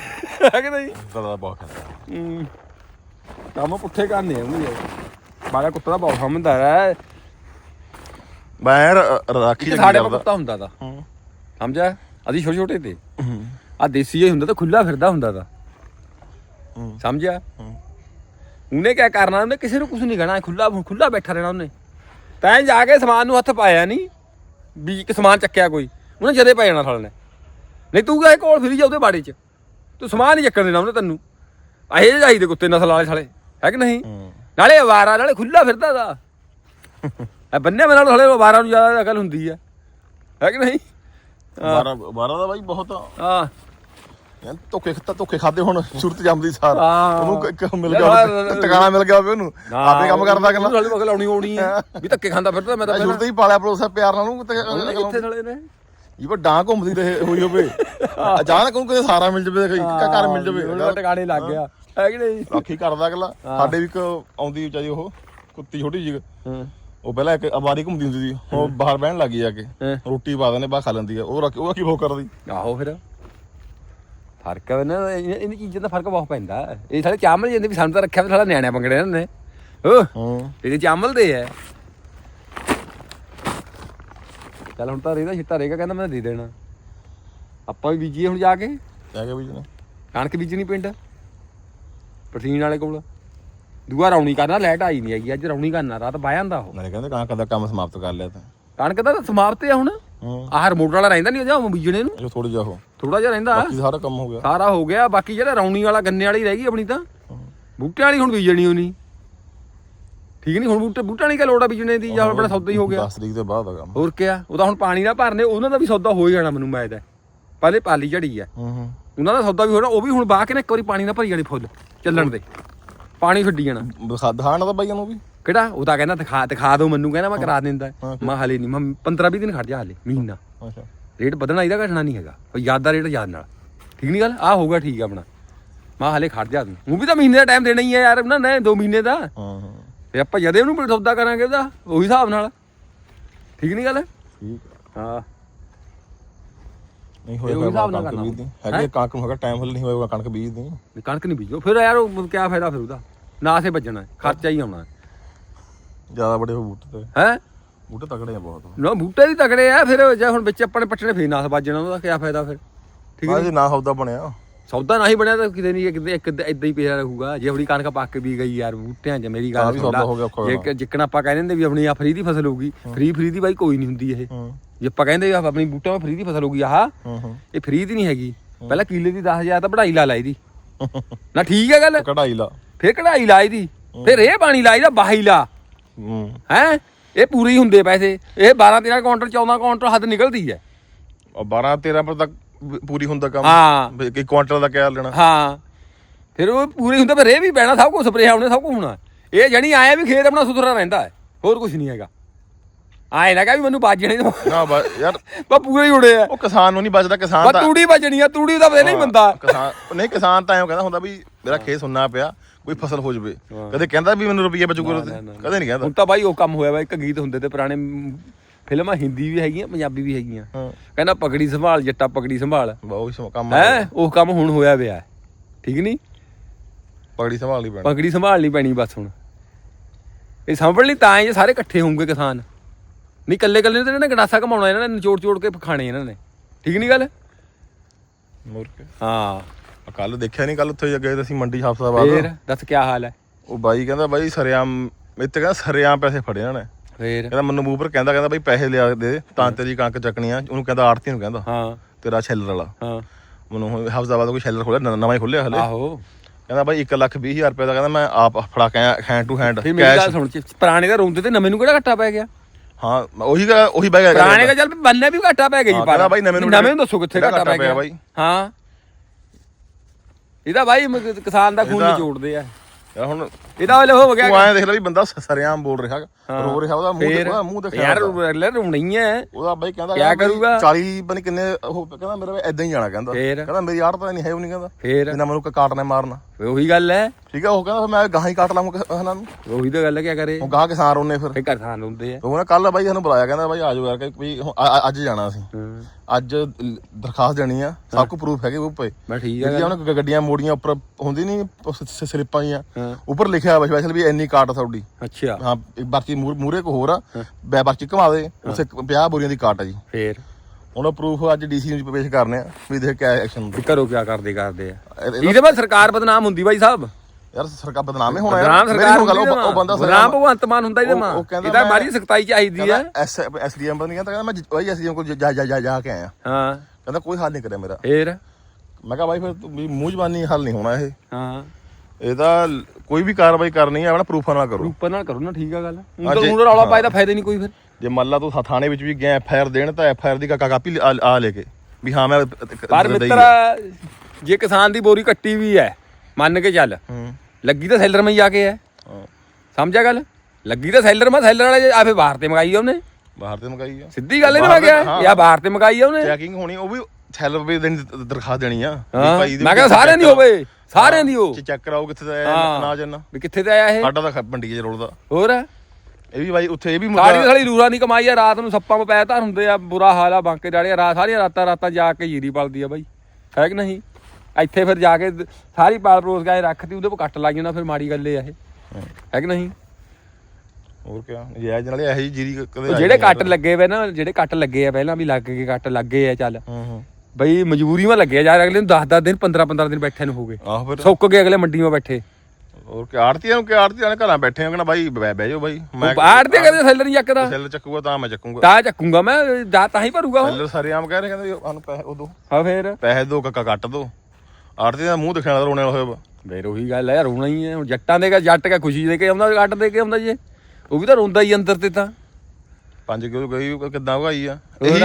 ਹੈ ਕਿ ਨਹੀਂ? ਦਾ ਬਹੁਤ ਕਰਦਾ। ਕੰਮ ਪੁੱਠੇ ਕਰਨੇ ਉਹਨੇ। ਬਾਲਾ ਕੁੱਤਾ ਦਾ ਬਹੁਤ ਸਮਝਦਾ ਹੈ। ਮੈਂ ਰਾਖੀ ਚੰਗੀ ਸਾਡੇ ਕੁੱਤਾ ਹੁੰਦਾ ਦਾ ਸਮਝਿਆ? ਅਸੀਂ ਛੋਟੇ ਛੋਟੇ ਤੇ ਆ ਦੇਸੀ ਹੀ ਹੁੰਦਾ ਤਾਂ ਖੁੱਲਾ ਫਿਰਦਾ ਹੁੰਦਾ ਦਾ ਹੂੰ। ਸਮਝਿਆ? ਹੂੰ। ਉਹਨੇ ਕਿਆ ਕਰਨਾ? ਉਹਨੇ ਕਿਸੇ ਨੂੰ ਕੁਝ ਨਹੀਂ ਕਹਿਣਾ। ਖੁੱਲਾ ਖੁੱਲਾ ਬੈਠਾ ਰਹਿਣਾ ਉਹਨੇ। ਤੈਂ ਜਾ ਕੇ ਸਮਾਨ ਨੂੰ ਹੱਥ ਪਾਇਆ ਨਹੀਂ ਵੀ ਕਿ ਸਮਾਨ ਚੱਕਿਆ ਕੋਈ। ਉਹਨੇ ਜਦੇ ਪੈ ਜਾਣਾ ਨੇ। ਨਹੀਂ ਤੂੰ ਗਏ ਕੋਲ ਫਿਰੀ ਜਾ ਉਹਦੇ ਬਾੜੇ 'ਚ? ਤੂੰ ਸਮਾਨ ਨਹੀਂ ਚੱਕਣ ਦੇਣਾ ਉਹਨੇ ਤੈਨੂੰ। ਆਹੇ ਚਾਹੀਦੇ ਕੁੱਤੇ ਨਸਲ ਵਾਲੇ ਸਾਲੇ। ਹੈ ਕਿ ਨਹੀਂ? ਹੂੰ। ਨਾਲੇ ਅਵਾਰਾ ਨਾਲੇ ਖੁੱਲਾ ਫਿਰਦਾ ਦਾ ਇਹ ਬੰਨੇ ਨਾਲ ਸਾਲੇ ਅਵਾਰਾ ਨੂੰ ਜ਼ਿਆਦਾ ਅਕਲ ਹੁੰਦੀ ਆ। ਹੈ ਕਿ ਨਹੀਂ? 12 12 ਦਾ ਬਾਈ ਬਹੁਤ ਹਾਂ। ਯਾਰ ਧੋਖੇ ਖੱਤਾ ਧੋਖੇ ਖਾਦੇ ਹੁਣ ਸੁਰਤ ਜੰਮਦੀ ਸਾਰ। ਹਾਂ। ਉਹਨੂੰ ਇੱਕ- ਮਿਲ ਗਿਆ ਯਾਰ, ਟਿਕਾਣਾ ਮਿਲ ਗਿਆ ਹੋਵੇ ਉਹਨੂੰ ਆਪੇ ਕੰਮ ਕਰਦਾ ਅਗਲਾ। ਨਾਲੇ ਅਕਲ ਆਉਣੀ ਆਉਣੀ ਆ। ਵੀ ਧੱਕੇ ਖਾਂਦਾ ਫਿਰਦਾ ਮੈਂ ਤਾਂ ਪਹਿਲਾਂ। ਸੁਰਤ ਹੀ ਪਾਲਿਆ ਪਲੋਸਾ ਪਿਆਰ ਨਾਲ ਉਹਨੂੰ ਤੇ ਉਹਨੇ ਕਿੱਥੇ ਸਾਲੇ ਨੇ ਇਹ ਵਾ ਡਾਂ ਘੁੰਮਦੀ ਰਹੇ ਹੋਈ ਹੋਵੇ। ਅਚਾਨਕ ਉਹਨੂੰ ਕਿਤੇ ਸਾਰਾ ਮਿਲ ਜਵੇ ਘਰ ਮਿਲ ਉਹਨੂੰ ਜਵੇ ਟਿਕਾਣੇ ਲੱਗ ਗਿਆ। ਹੈ। ਕਿ ਨਹੀਂ? ਰਾਖੀ ਕਰਦਾ ਅਗਲਾ। ਸਾਡੇ ਵੀ ਇੱਕ ਆਉਂਦੀ ਵਿਚਾਰੀ ਉਹ ਕੁੱਤੀ ਛੋਟੀ ਜਿਹੀ। ਹਾਂ। ਉਹ ਪਹਿਲਾਂ ਇੱਕ ਅਵਾਰੀ ਘੁੰਮਦੀ ਹੁੰਦੀ ਸੀ। ਉਹ ਬਾਹਰ ਬਹਿਣ ਲੱਗੀ ਆ ਕੇ। ਹਾਂ। ਰੋਟੀ ਪਾ ਦਿੰਦੇ ਬਾਹਰ ਖਾ ਲੈਂਦੀ ਆ। ਉਹ ਰੱਖ- ਉਹ ਕੀ ਭੋਗ ਕਰਦੀ। ਆਹੋ ਫਿਰ। ਫ਼ਰਕ ਹੈ ਨਾ ਇਹ- ਇਹਨਾਂ ਚੀਜ਼ਾਂ ਦਾ ਫ਼ਰਕ ਬਹੁਤ ਪੈਂਦਾ ਇਹ ਸਾਰੇ ਚਾਮਲ ਜਾਂਦੇ ਵੀ ਸਾਨੂੰ ਤਾਂ ਰੱਖਿਆ ਵੀ ਸਾਡਾ ਨਿਆਣਿਆਂ ਪੰਗੜੇ ਇਹਨਾਂ ਨੇ ਹੋ ਹਾਂ ਇਹਦੇ ਚਾਮਲ ਦੇ ਐ ਚੱਲ ਹੁਣ ਤਾਂ ਰੇਦਾ ਛਿੱਟਾ ਰਹੇਗਾ ਕਹਿੰਦਾ ਮੈਂ ਦੇ ਦੇਣਾ ਆਪਾਂ ਵੀ ਬੀਜੀਏ ਹੁਣ ਜਾ ਕੇ ਕਹਿ ਕੇ ਵੀ ਕਣਕ ਬੀਜਣੀ ਪਿੰਡ ਪ੍ਰਸੀਨ ਵਾਲੇ ਕੋਲ ਦੂਆ ਰੌਣੀ ਕਰਨਾ ਲਾਈਟ ਆਈ ਨਹੀਂ ਹੈਗੀ ਅੱਜ ਰੌਣੀ ਕਰਨਾ ਰਾਤ ਬਾਹ ਜਾਂਦਾ ਉਹ ਨਾਲੇ ਕਹਿੰਦੇ ਕਾਂ ਕਦਾ ਕੰਮ ਸਮਾਪਤ ਕਰ ਲਿਆ ਤਾਂ ਕਣਕ ਦਾ ਤਾਂ ਸਮਾਪਤ ਆ ਹੁਣ ਹੂੰ ਆਹ ਰਿਮੋਟ ਵਾਲਾ ਰਹਿੰਦਾ ਨਹੀਂ ਉਹਦਾ ਬੀਜਣੇ ਨੂੰ? ਜੋ ਥੋੜੀ ਜਿਹਾ ਹੋ। ਥੋੜਾ ਜਿਹਾ ਰਹਿੰਦਾ। ਬਾਕੀ ਸਾਰਾ ਕੰਮ ਹੋ ਗਿਆ। ਸਾਰਾ ਹੋ ਗਿਆ ਬਾਕੀ ਜਿਹੜਾ ਰੌਣੀ ਵਾਲਾ ਗੰਨੇ ਵਾਲੀ ਰਹਿ ਗਈ ਆਪਣੀ ਤਾਂ। ਬੂਟਿਆਂ ਵਾਲੀ ਹੁਣ ਬੀਜਣੀ ਹੋਣੀ ਠੀਕ ਨਹੀਂ ਹੁਣ ਬੂਟੇ ਬੂਟਿਆਂ ਵਾਲੀ ਕਾ ਲੋੜ ਬੀਜਣੇ ਦੀ? ਜਾਂ ਆਪਣਾ ਸੌਦਾ ਹੀ ਹੋ ਗਿਆ। 10 ਤਰੀਕ ਦੇ ਬਾਅਦ ਆ ਕੰਮ। ਹੋਰ ਕਿਆ? ਉਹਦਾ ਹੁਣ ਪਾਣੀ ਨਾ ਭਰਨੇ ਉਹਨਾਂ ਦਾ ਵੀ ਸੌਦਾ ਹੋ ਹੀ ਜਾਣਾ ਮੈਨੂੰ ਮੈਦ ਹੈ ਪਹਿਲੇ ਪਾਲੀ ਝੜੀ ਆ। ਹੂੰ ਹੂੰ। ਉਹਨਾਂ ਦਾ ਸੌਦਾ ਵੀ ਹੋਣਾ ਉਹ ਵੀ ਹੁਣ ਬਾਹ ਕੇ ਨਾ ਇੱਕ ਵਾਰੀ ਪਾਣੀ ਨਾਲ ਭਰੀ ਜਾਣੀ ਫੁੱਲ ਚੱਲਣ ਦੇ। ਪਾਣੀ ਛੱਡੀ ਜਾਣਾ। ਦਿਖਾ ਦਿਖਾਣਾ ਤਾਂ ਬਾਈਆਂ ਨੂੰ ਵੀ? ਕਿਹੜਾ? ਉਹ ਤਾਂ ਕਹਿੰਦਾ ਦਿਖਾ ਦਿਖਾ ਦਿਓ ਮੈਨੂੰ ਕਹਿੰਦਾ ਮੈਂ ਕਰਾ ਦਿੰਦਾ। ਮੈਂ ਹਲੇ ਨਹੀਂ ਮੈਂ 15 20 ਦਿਨ ਖੜ ਜਾ ਹਲੇ ਮਹੀਨਾ। ਅੱਛਾ। ਰੇਟ ਵਧਣਾ ਇਹਦਾ ਘਟਣਾ ਨਹੀਂ ਹੈਗਾ ਉਹ ਯਾਦ ਦਾ ਰੇਟ ਯਾਦ ਨਾਲ। ਠੀਕ ਨਹੀਂ ਗੱਲ? ਆ ਹੋਊਗਾ ਠੀਕ ਆ ਆਪਣਾ। ਮੈਂ ਹਲੇ ਖੜ ਜਾ ਤੂੰ। ਵੀ ਤਾਂ ਮਹੀਨੇ ਦਾ ਟਾਈਮ ਦੇਣਾ ਹੀ ਹੈ ਯਾਰ ਉਹਨਾਂ ਨੇ 2 ਮਹੀਨੇ ਦਾ। ਹਾਂ ਹਾਂ। ਤੇ ਆਪਾਂ ਜਦੇ ਉਹਨੂੰ ਸੌਦਾ ਕਰਾਂਗੇ ਉਹਦਾ ਉਹੀ ਹਿਸਾਬ ਨਾਲ। ਠੀਕ ਨਹੀਂ ਗੱਲ? ਠੀਕ। ਹਾਂ। ਨਹੀਂ ਹੋਇਆ ਹਿਸਾਬ ਨਾਲ ਕਰਨਾ। ਹੈਗੇ ਕਣਕ ਨੂੰ ਹੈਗਾ ਟਾਈਮ ਹਲੇ ਨਹੀਂ ਹੋਇਆ ਕਣਕ ਬੀਜਦੀ ਵੀ ਕਣਕ ਨਹੀਂ ਬੀਜੋ। ਫਿਰ ਯਾਰ ਉਹ ਕਿਆ ਫਾਇਦਾ ਫਿਰ ਉਹਦਾ? ਨਾ ਸੇ ਵੱਜਣਾ ਖਰਚਾ ਹੀ ਆਉਣਾ। ਜ਼ਿਆਦਾ ਬੜੇ ਹੋ ਬੂਟੇ ਤੇ। ਹੈ? ਬੂਟੇ ਤਕੜੇ ਆ ਬਹੁਤ। ਨਾ ਬੂਟੇ ਵੀ ਤਕੜੇ ਆ ਫਿਰ ਜੇ ਹੁਣ ਵਿੱਚ ਆਪਣੇ ਪੱਟਣੇ ਫੇਰ ਨਾਸ ਵੱਜਣਾ ਉਹਦਾ ਕਿਆ ਫਾਇਦਾ ਫਿਰ? ਠੀਕ ਹੈ ਜੇ? ਨਾ ਸੌਦਾ ਬਣਿਆ। ਸੌਦਾ ਨਹੀਂ ਬਣਿਆ ਤਾਂ ਕਿਤੇ ਨਹੀਂ ਕਿਤੇ ਇੱਕ ਇਦਾਂ ਹੀ ਪਿਆ ਰਹੂਗਾ। ਜੇ ਆਪਣੀ ਕਣਕ ਪੱਕ ਵੀ ਗਈ ਯਾਰ ਬੂਟਿਆਂ 'ਚ ਮੇਰੀ ਗੱਲ ਵੀ ਸੁਣ ਸੌਦਾ ਹੋ ਗਿਆ ਲਾ ਔਖਾ ਜੇ। ਜਿੱਕਣ ਆਪਾਂ ਕਹਿੰਦੇ ਹੁੰਦੇ ਵੀ ਆਪਣੀ ਆ ਫਰੀ ਦੀ ਫਸਲ ਹੋਊਗੀ ਫਰੀ ਫਰੀ ਦੀ ਬਾਈ ਕੋਈ ਨਹੀਂ ਹੁੰਦੀ ਇਹ। ਜੇ ਆਪਾਂ ਕਹਿੰਦੇ ਆਪਣੀ ਬੂਟਿਆਂ 'ਚ ਫਰੀ ਦੀ ਫਸਲ ਹੋਊਗੀ ਆਹ ਇਹ ਫਰੀ ਦੀ ਨਹੀਂ ਹੈਗੀ। ਪਹਿਲਾਂ ਕਿੱਲੇ ਦੀ 10000 ਤਾਂ ਵਢਾਈ ਲਾ ਲਾ ਇਹਦੀ। ਨਾ ਠੀਕ ਹੈ ਗੱਲ? ਕਢਾਈ ਲਾ। ਫਿਰ ਕਢਾਈ ਲਾ ਇਹਦੀ। ਫਿਰ ਇਹ ਪਾਣੀ ਲਾ ਇਹਦਾ ਬਾਹੀ ਲਾ। ਹੂੰ। ਹੈ? ਇਹ ਪੂਰੇ ਹੀ ਹੁੰਦੇ ਪੈਸੇ। ਇਹ 12 13 ਕਾਊਂਟਰ 14 ਕਾਊਂਟਰ ਹੱਦ ਨਿਕਲਦੀ ਹੈ। ਉਹ 12 13 ਪਰ ਤੱਕ ਪੂਰੀ ਹੁੰਦਾ ਕੰਮ। ਹਾਂ। ਇੱਕ ਕੁਆਂਟਲ ਦਾ ਕਿਆ ਲੈਣਾ। ਹਾਂ। ਫਿਰ ਉਹ ਪੂਰੇ ਹੁੰਦੇ ਫਿਰ ਇਹ ਵੀ ਪੈਣਾ ਸਭ ਕੁਝ ਸਪਰੇਅ ਆਉਣੇ ਸਭ ਕੁਝ ਹੋਣਾ। ਇਹ ਜਣੀ ਆਇਆ ਵੀ ਖੇਤ ਆਪਣਾ ਸੁਥਰਾ ਰਹਿੰਦਾ ਹੈ ਹੋਰ ਕੁਝ ਨਹੀਂ ਹੈਗਾ। ਆਏ ਨਾ ਵੀ ਮੈਨੂੰ ਬਾਜਣੇ ਨਾ। ਯਾਰ ਬਾ ਪੂਰੇ ਹੀ ਉੜੇ ਆ। ਉਹ ਕਿਸਾਨ ਨੂੰ ਨਹੀਂ ਬਚਦਾ ਕਿਸਾਨ ਤਾਂ ਤੂੜੀ ਵੱਜਣੀ ਆ ਤੂੜੀ ਦਾ ਪਤਾ ਨਹੀਂ ਬੰਦਾ। ਕਿਸਾਨ ਨਹੀਂ ਕਿਸਾਨ ਤਾਂ ਐਂ ਕਹਿੰਦਾ ਹੁੰਦਾ ਵੀ ਮੇਰਾ ਖੇਤ ਸੁੰਨਾ ਪਿਆ। ਕੋਈ ਫਸਲ ਹੋ ਜਵੇ। ਕਦੇ ਕਹਿੰਦਾ ਵੀ ਮੈਨੂੰ ਰੁਪਈਆ ਬਚੂਗਾ ਤੇ। ਕਦੇ ਨਹੀਂ ਕਹਿੰਦਾ। ਹੁਣ ਤਾਂ ਬਾਈ ਉਹ ਕੰਮ ਹੋਇਆ ਵਾ ਇੱਕ ਗੀਤ ਹੁੰਦੇ ਤੇ ਪੁਰਾਣੇ ਫਿਲਮਾਂ ਹਿੰਦੀ ਵੀ ਹੈਗੀਆਂ ਪੰਜਾਬੀ ਵੀ ਹੈਗੀਆਂ। ਕਹਿੰਦਾ ਪਗੜੀ ਸੰਭਾਲ ਜੱਟਾ ਪਗੜੀ ਸੰਭਾਲ। ਬਹੁਤ ਕੰਮ ਹੈ? ਉਹ ਕੰਮ ਹੁਣ ਹੋਇਆ ਪਿਆ। ਠੀਕ ਨਹੀਂ? ਪਗੜੀ ਸੰਭਾਲਣੀ ਪੈਣੀ। ਪਗੜੀ ਸੰਭਾਲਣੀ ਪੈਣੀ ਬਸ ਹੁਣ। ਇਹ ਸੰਭਲ ਲਈ ਤਾਂ ਹੀ ਜੇ ਸਾਰੇ ਇਕੱਠੇ ਹੋਣਗੇ ਕਿਸਾਨ। ਨਹੀਂ ਕੱਲੇ ਕੱਲੇ ਨੇ ਤਾਂ ਇਹਨਾਂ ਨੇ ਗੜਾਸਾ ਕਮਾਉਣਾ ਇਹਨਾਂ ਨੇ ਨਿਚੋੜ ਚੋੜ ਕੇ ਖਾਣੇ ਇਹਨਾਂ ਨੇ। ਠੀਕ ਨਹੀਂ ਗੱਲ? ਮੁਰ ਕੇ ਹਾਂ। ਕੱਲ ਦੇਖਿਆ ਨਹੀਂ ਕੱਲ ਉੱਥੇ ਗਏ ਤੇ ਅਸੀਂ ਮੰਡੀ ਹਫਸਾਬਾਦ ਫੇਰ? ਦੱਸ ਕੀ ਹਾਲ ਹੈ? ਉਹ ਬਾਈ ਕਹਿੰਦਾ ਬਾਈ ਸਰਿਆਮ ਇੱਥੇ ਕਹਿੰਦਾ ਸਰਿਆਮ ਪੈਸੇ ਫੜੇ ਇਹਨਾਂ ਨੇ। ਫੇਰ? ਕਹਿੰਦਾ ਮੈਨੂੰ ਮੂੰਹ ਪਰ ਕਹਿੰਦਾ ਕਹਿੰਦਾ ਬਾਈ ਪੈਸੇ ਲਿਆ ਦੇ ਤਾਂ ਤੇਰੀ ਕਣਕ ਚੱਕਣੀ ਆ। ਉਹਨੂੰ ਕਹਿੰਦਾ ਆੜਤੀ ਨੂੰ ਕਹਿੰਦਾ। ਹਾਂ। ਤੇਰਾ ਸ਼ੈਲਰ ਵਾਲਾ ਹਾਂ। ਮੈਨੂੰ ਹੁਣ ਹਫਸਾਬਾਦ ਦਾ ਕੋਈ ਸ਼ੈਲਰ ਖੋਲਿਆ ਨ- ਨਵਾਂ ਹੀ ਖੋਲਿਆ ਹਲੇ। ਆਹੋ। ਕਹਿੰਦਾ ਬਾਈ 1 ਲੱਖ 20 ਹਜ਼ਾਰ ਰੁਪਏ ਦਾ ਕਹਿੰਦਾ ਮੈਂ ਆਪ ਫੜਾ ਕੇ ਹੈਂਡ ਟੂ ਹੈਂਡ ਫੇਰ ਮੇਰੀ ਗੱਲ ਸੁਣ ਚ- ਪੁਰਾਣੇ ਦਾ ਰੋਂਦੇ ਤੇ ਨਵੇਂ ਨੂੰ ਕਿਹੜਾ ਘੱਟਾ ਪੈ ਗਿਆ? ਹਾਂ ਉਹੀ ਗਾ- ਉਹੀ ਬਾਈ ਗਿਆ ਪੁਰਾਣੇ ਦਾ ਚੱਲ ਬੰਨੇ ਵੀ ਘਾਟਾ ਪੈ ਗਿਆ ਜੀ ਹਾਂ, ਪਰ ਕਹਿੰਦਾ ਬਾਈ ਨਵੇਂ ਨੂੰ ਦੱਸੋ ਕਿੱਥੇ ਘਾਟਾ ਪੈ ਗਿਆ। ਬਾਈ? ਹਾਂ। ਇਹਦਾ ਬਾਈ ਮ- ਕਿਸਾਨ ਦਾ ਖੂਨ ਨਿਚੋੜਦੇ ਆ। ਯਾਰ ਹੁਣ ਇਹਦਾ ਵਾਲੇ ਹੋ ਗਿਆ ਤੂੰ ਐਂ ਦੇਖ ਲੈ ਵੀ ਬੰਦਾ ਸ- ਸਰਿਆਮ ਬੋਲ ਰਿਹਾ ਰੋ ਰਿਹਾ ਉਹਦਾ ਮੂੰਹ ਫੇਰ ਉਹਦਾ ਮੂੰਹ ਤੇ ਯਾਰ ਲੈ ਰੋਣੀ ਹੈ ਉਹਦਾ ਬਾਈ ਕਹਿੰਦਾ ਕਿਆ ਕਹਿੰਦਾ ਕਰੂਗਾ? 40 ਬਣੀ ਕਿੰਨੇ ਉਹ ਕਹਿੰਦਾ ਮੇਰਾ ਐਦਾਂ ਹੀ ਜਾਣਾ ਕਹਿੰਦਾ। ਫੇਰ? ਕਹਿੰਦਾ ਮੇਰੀ ਆੜ ਤਾਂ ਨਹੀਂ ਹੈ ਉਹ ਨਹੀਂ ਕਹਿੰਦਾ। ਫੇਰ। ਜਿੰਨਾ ਮੈਨੂੰ ਕਾਟਨੇ ਮਾਰਨਾ। ਉਹੀ ਗੱਲ ਹੈ ਠੀਕ ਹੈ ਉਹ ਕਹਿੰਦਾ ਫਿਰ ਮੈਂ ਗਾਹਾਂ ਹੀ ਕਾਟ ਲਾਂਗਾ ਇਹਨਾਂ ਨੂੰ। ਉਹੀ ਤਾਂ ਗੱਲ ਹੈ ਕੀ ਕਰੇ? ਉਹ ਗਾਹ ਕਿਸਾਨ ਰੋਨੇ ਫਿਰ। ਫੇ ਕਿਸਾਨ ਹੁੰਦੇ ਆ। ਉਹਨੇ ਕੱਲ ਬਾਈ ਸਾਨੂੰ ਬੁਲਾਇਆ ਕਹਿੰਦਾ ਬਾਈ ਆਜੋ ਯਾਰ ਕਿ ਵੀ ਹੁਣ ਅ- ਅ- ਅੱਜ ਜਾਣਾ ਅਸੀਂ। ਹਾਂ। ਅੱਜ ਲ- ਦਰਖਾਸਤ ਦੇਣੀ ਆ ਸਭ ਕੁ ਪ੍ਰੂਫ ਹੈਗੇ ਉਹ ਪਏ ਮੈਂ ਠੀਕ ਆ ਜਿਹੜੀਆਂ ਉਹਨੇ ਗੱਡੀਆਂ ਮੋੜੀਆਂ ਉੱਪਰ ਹੁੰਦੀ ਨਹੀਂ ਸਲਿੱਪਾਂ ਹਾਂ। ਉੱਪਰ ਲਿਖਿਆ ਹੋਇਆ ਸਪੈਸ਼ਲ ਵੀ ਇੰਨੀ ਕਾਟ ਆ ਤੁਹਾਡੀ। ਅੱਛਾ। ਹਾਂ ਇੱਕ ਬਾਕੀ ਮੂਰੇ ਕੋ ਹੋਰ ਆ। ਬੈ ਬਾਕੀ ਘੁਮਾ ਦੇ। ਉਸੇ 50 ਬੋਰੀਆਂ ਦੀ ਕਾਟ ਆ ਜੀ। ਫੇਰ? ਉਹਨਾਂ ਪ੍ਰੂਫ ਅੱਜ ਡੀਸੀ ਨੂੰ ਪੇਸ਼ ਕਰਨੇ ਆ ਵੀ ਦੇਖ ਕੇ ਐਕਸ਼ਨ ਵੀ ਕਰੋ ਕੀ ਕਰਦੇ ਕਰਦੇ ਆ। ਇਹ- ਇਹਦੇ ਬਾਅਦ ਸਰਕਾਰ ਬਦਨਾਮ ਹੁੰਦੀ ਬਾਈ ਸਾਹਿਬ। ਯਾਰ ਸਰਕਾਰ ਬਦਨਾਮ ਹੀ ਹੋਣਾ ਯਾਰ। ਮੇਰੀ ਗੱਲ ਉਹ- ਬੰਦਾ ਬਦਨਾਮ ਭਗਵੰਤ ਮਾਨ ਹੁੰਦਾ ਇਹਦੇ ਮਾਂ। ਇਹਦਾ ਮਾਰੀ ਸਖਤਾਈ ਚਾਹੀਦੀ ਆ। ਐਸ ਐਸਡੀਐਮ ਬੰਦ ਕਹਿੰਦਾ ਕਹਿੰਦਾ ਮੈਂ ਬਾਈ ਐਸਡੀਐਮ ਕੋਲ ਜਾ ਜਾ ਜਾ ਕੇ ਆਇਆ। ਹਾਂ। ਕਹਿੰਦਾ ਕੋਈ ਹੱਲ ਨਹੀਂ ਕਰਿਆ ਮੇਰਾ। ਫੇਰ? ਮੈਂ ਕਿਹਾ ਬਾਈ ਫਿਰ ਮੂੰਹ ਜ਼ਬਾਨੀ ਹੱਲ ਨਹੀਂ ਹੋਣਾ ਇਹ। ਹਾਂ। ਇਹਦਾ ਕੋਈ ਵੀ ਕਾਰਵਾਈ ਕਰਨੀ ਹੈ ਆਪਣਾ ਪ੍ਰੂਫਾਂ ਨਾਲ ਕਰੋ। ਉੱਪਰ ਨਾਲ ਕਰੋ ਨਾ ਠੀਕ ਆ ਗੱਲ। ਜੇ- ਹੁਣ ਰੌਲਾ ਪਾਏ ਫਾਇਦਾ ਨਹੀਂ ਕੋਈ ਫਿਰ। ਜੇ ਮੰਨ ਲਾ ਤੂੰ ਥਾਣੇ ਵਿੱਚ ਵੀ ਗਿਆ ਐਫਆਈਆਰ ਦੇਣ ਤਾਂ ਐਫਆਈਆਰ ਦੀ ਕਾ ਕਾਪੀ ਆ ਲੈ ਕੇ। ਵੀ ਹਾਂ ਮੈਂ ਪਰ ਮਿੱਤਰ। ਜੇ ਕਿਸਾਨ ਦੀ ਬੋਰੀ ਕੱਟੀ ਵੀ ਹੈ ਮੰਨ ਕੇ ਚੱਲ। ਹੂੰ। ਲੱਗੀ ਤਾਂ ਸੈਲਰ ਮੈਂ ਹੀ ਜਾ ਕੇ ਹੈ ਹਾਂ। ਸਮਝਿਆ ਗੱਲ? ਲੱਗੀ ਤਾਂ ਸੈਲਰ ਮੈਂ ਸੈਲਰ ਵਾਲੇ ਆਫੇ ਬਾਹਰ ਤੇ ਮਗਾਈ ਆ ਉਹਨੇ। ਬਾਹਰ ਤੇ ਮੰਗਾਈ ਆ। ਸਿੱਧੀ ਗੱਲ ਤੇ- ਕਿਹਾ ਹਾਂ। ਜਾਂ ਬਾਹਰ ਤੇ ਮਗਾਈ ਆ ਉਹਨੇ। ਚੈਕਿੰਗ ਹੋਣੀ ਉਹ ਵੀ ਸੈਲ ਵੀ ਦੇਣੀ ਦਰਖਾਸਤ ਦੇਣੀ ਆ ਭਾਈ ਇਹਦੇ ਮੈਂ ਵਿੱਚ ਕਿਹਾ ਸਾਰਿਆਂ ਦੀ ਹੋਵੇ ਸਾਰਿਆਂ ਦੀ ਹੋ। ਚੈੱਕ ਕਰਾਓ ਕਿੱਥੇ ਦਾ ਹਾਂ। ਅਨਾਜ ਇੰਨਾ ਵੀ ਕਿੱਥੇ ਤੇ ਆਇਆ ਇਹ? ਸਾਡਾ ਤਾਂ ਮੰਡੀ 'ਚ ਰੋਲਦਾ ਹੋਰ? ਇਹ ਵੀ ਬਾਈ ਉੱਥੇ ਇਹ ਵੀ ਸਾਰੀ ਮੁੱਦਾ ਸਾਲੀ ਰੂਰਾ ਨਹੀਂ ਕਮਾਈ ਆ ਰਾਤ ਨੂੰ ਸੱਪਾਂ ਪੈ ਧਰ ਹੁੰਦੇ ਆ ਬੁਰਾ ਹਾਲ ਆ ਬਾਂਕੇ ਡਾਲੇ ਰਾਤ ਸਾਰੀਆਂ ਰਾਤਾਂ ਰਾਤਾਂ ਜਾ ਕੇ ਜੀਰੀ ਪਲਦੀ ਆ ਬਾਈ। ਹੈ ਕਿ ਨਹੀਂ? ਇੱਥੇ ਫਿਰ ਜਾ ਕੇ ਦ- ਸਾਰੀ ਪਾਲ ਪਰੋਸ ਗਾਏ ਰੱਖਤੀ ਉਹਦੇ ਕੋ ਕੱਟ ਲੱਗ ਜਾਂਦਾ ਫਿਰ ਮਾੜੀ ਗੱਲ ਇਹ ਆ ਇਹ। ਹੈ। ਕਿ ਨਹੀਂ? ਹੋਰ ਕਿਆ? ਜਾਇਜ਼ ਨਾਲੇ ਇਹੋ ਜਿਹੀ ਜੀਰੀ ਕਦੇ ਜਿਹੜੇ ਕੱਟ ਲੱਗੇ ਵੇ ਨਾ ਜਿਹੜੇ ਕੱਟ ਲੱਗੇ ਆ ਪਹਿਲਾਂ ਵੀ ਲੱਗ ਗਏ ਕੱਟ ਲੱਗੇ ਆ ਚੱਲ। ਹੂੰ ਹੂੰ। ਬਈ ਮਜਬੂਰੀ ਮਾ ਲੱਗੇ ਆ ਯਾਰ ਅਗਲੇ ਨੂੰ 10-10 ਦਿਨ 15-15 ਦਿਨ ਬੈਠੇ ਨੂੰ ਹੋ ਗਏ। ਆਹ ਫਿਰ। ਸੁੱਕ ਗਏ ਅਗਲੇ ਮੰਡੀ ਮਾ ਬੈਠੇ। ਹੋਰ ਕਿ ਆੜਤੀਆਂ ਨੂੰ ਕਿ ਆੜਤੀਆਂ ਨੇ ਘਰਾਂ ਬੈਠੇ ਹੋ ਕਹਿੰਦਾ ਬਾਈ ਬਹਿ ਜਾਓ ਬਾਈ। ਮੈਂ ਬਾਹਰ ਦੇ ਕਦੇ ਸੈਲਰ ਨਹੀਂ ਚੱਕਦਾ। ਸੈੱਲ ਚੱਕੂਗਾ ਤਾਂ ਮੈਂ ਚੱਕੂਗਾ। ਤਾਂ ਚੱਕੂਗਾ ਮੈਂ ਜਾ ਤਾਂ ਹੀ ਭਰੂਗਾ ਉਹ। ਸੈੱਲ ਸਾਰੇ ਆਮ ਕਹਿ ਰਹੇ ਕਹਿੰਦੇ ਸਾਨੂੰ ਪੈਸੇ ਉਦੋਂ ਹਾਂ ਫੇਰ। ਪੈਸੇ ਦੋ ਕੱਕਾ ਕੱਟ ਦੋ। ਆੜਤੀ ਦਾ ਮੂੰਹ ਦਿਖਣ ਰੋਣੇ ਵਾਲਾ ਹੋਇਆ ਵਾ। ਫੇਰ ਉਹੀ ਗੱਲ ਹੈ ਯਾਰ ਰੋਣਾ ਹੀ ਹੈ। ਹੁਣ ਜੱਟਾਂ ਦੇ ਕਾ ਜੱਟ ਕਾ ਖੁਸ਼ੀ ਦੇ ਕੇ ਆਉਂਦਾ ਕੱਟ ਦੇ ਕੇ ਆਉਂਦਾ ਜੀ। ਉਹ ਵੀ ਤਾਂ ਰੋਂਦਾ ਹੀ ਅੰਦਰ ਤੇ ਤਾਂ। 5 ਕਿਲੋ ਗਈ ਉਹ ਕਿੱਦਾਂ ਉਗਾਈ ਆ? ਇਹੀ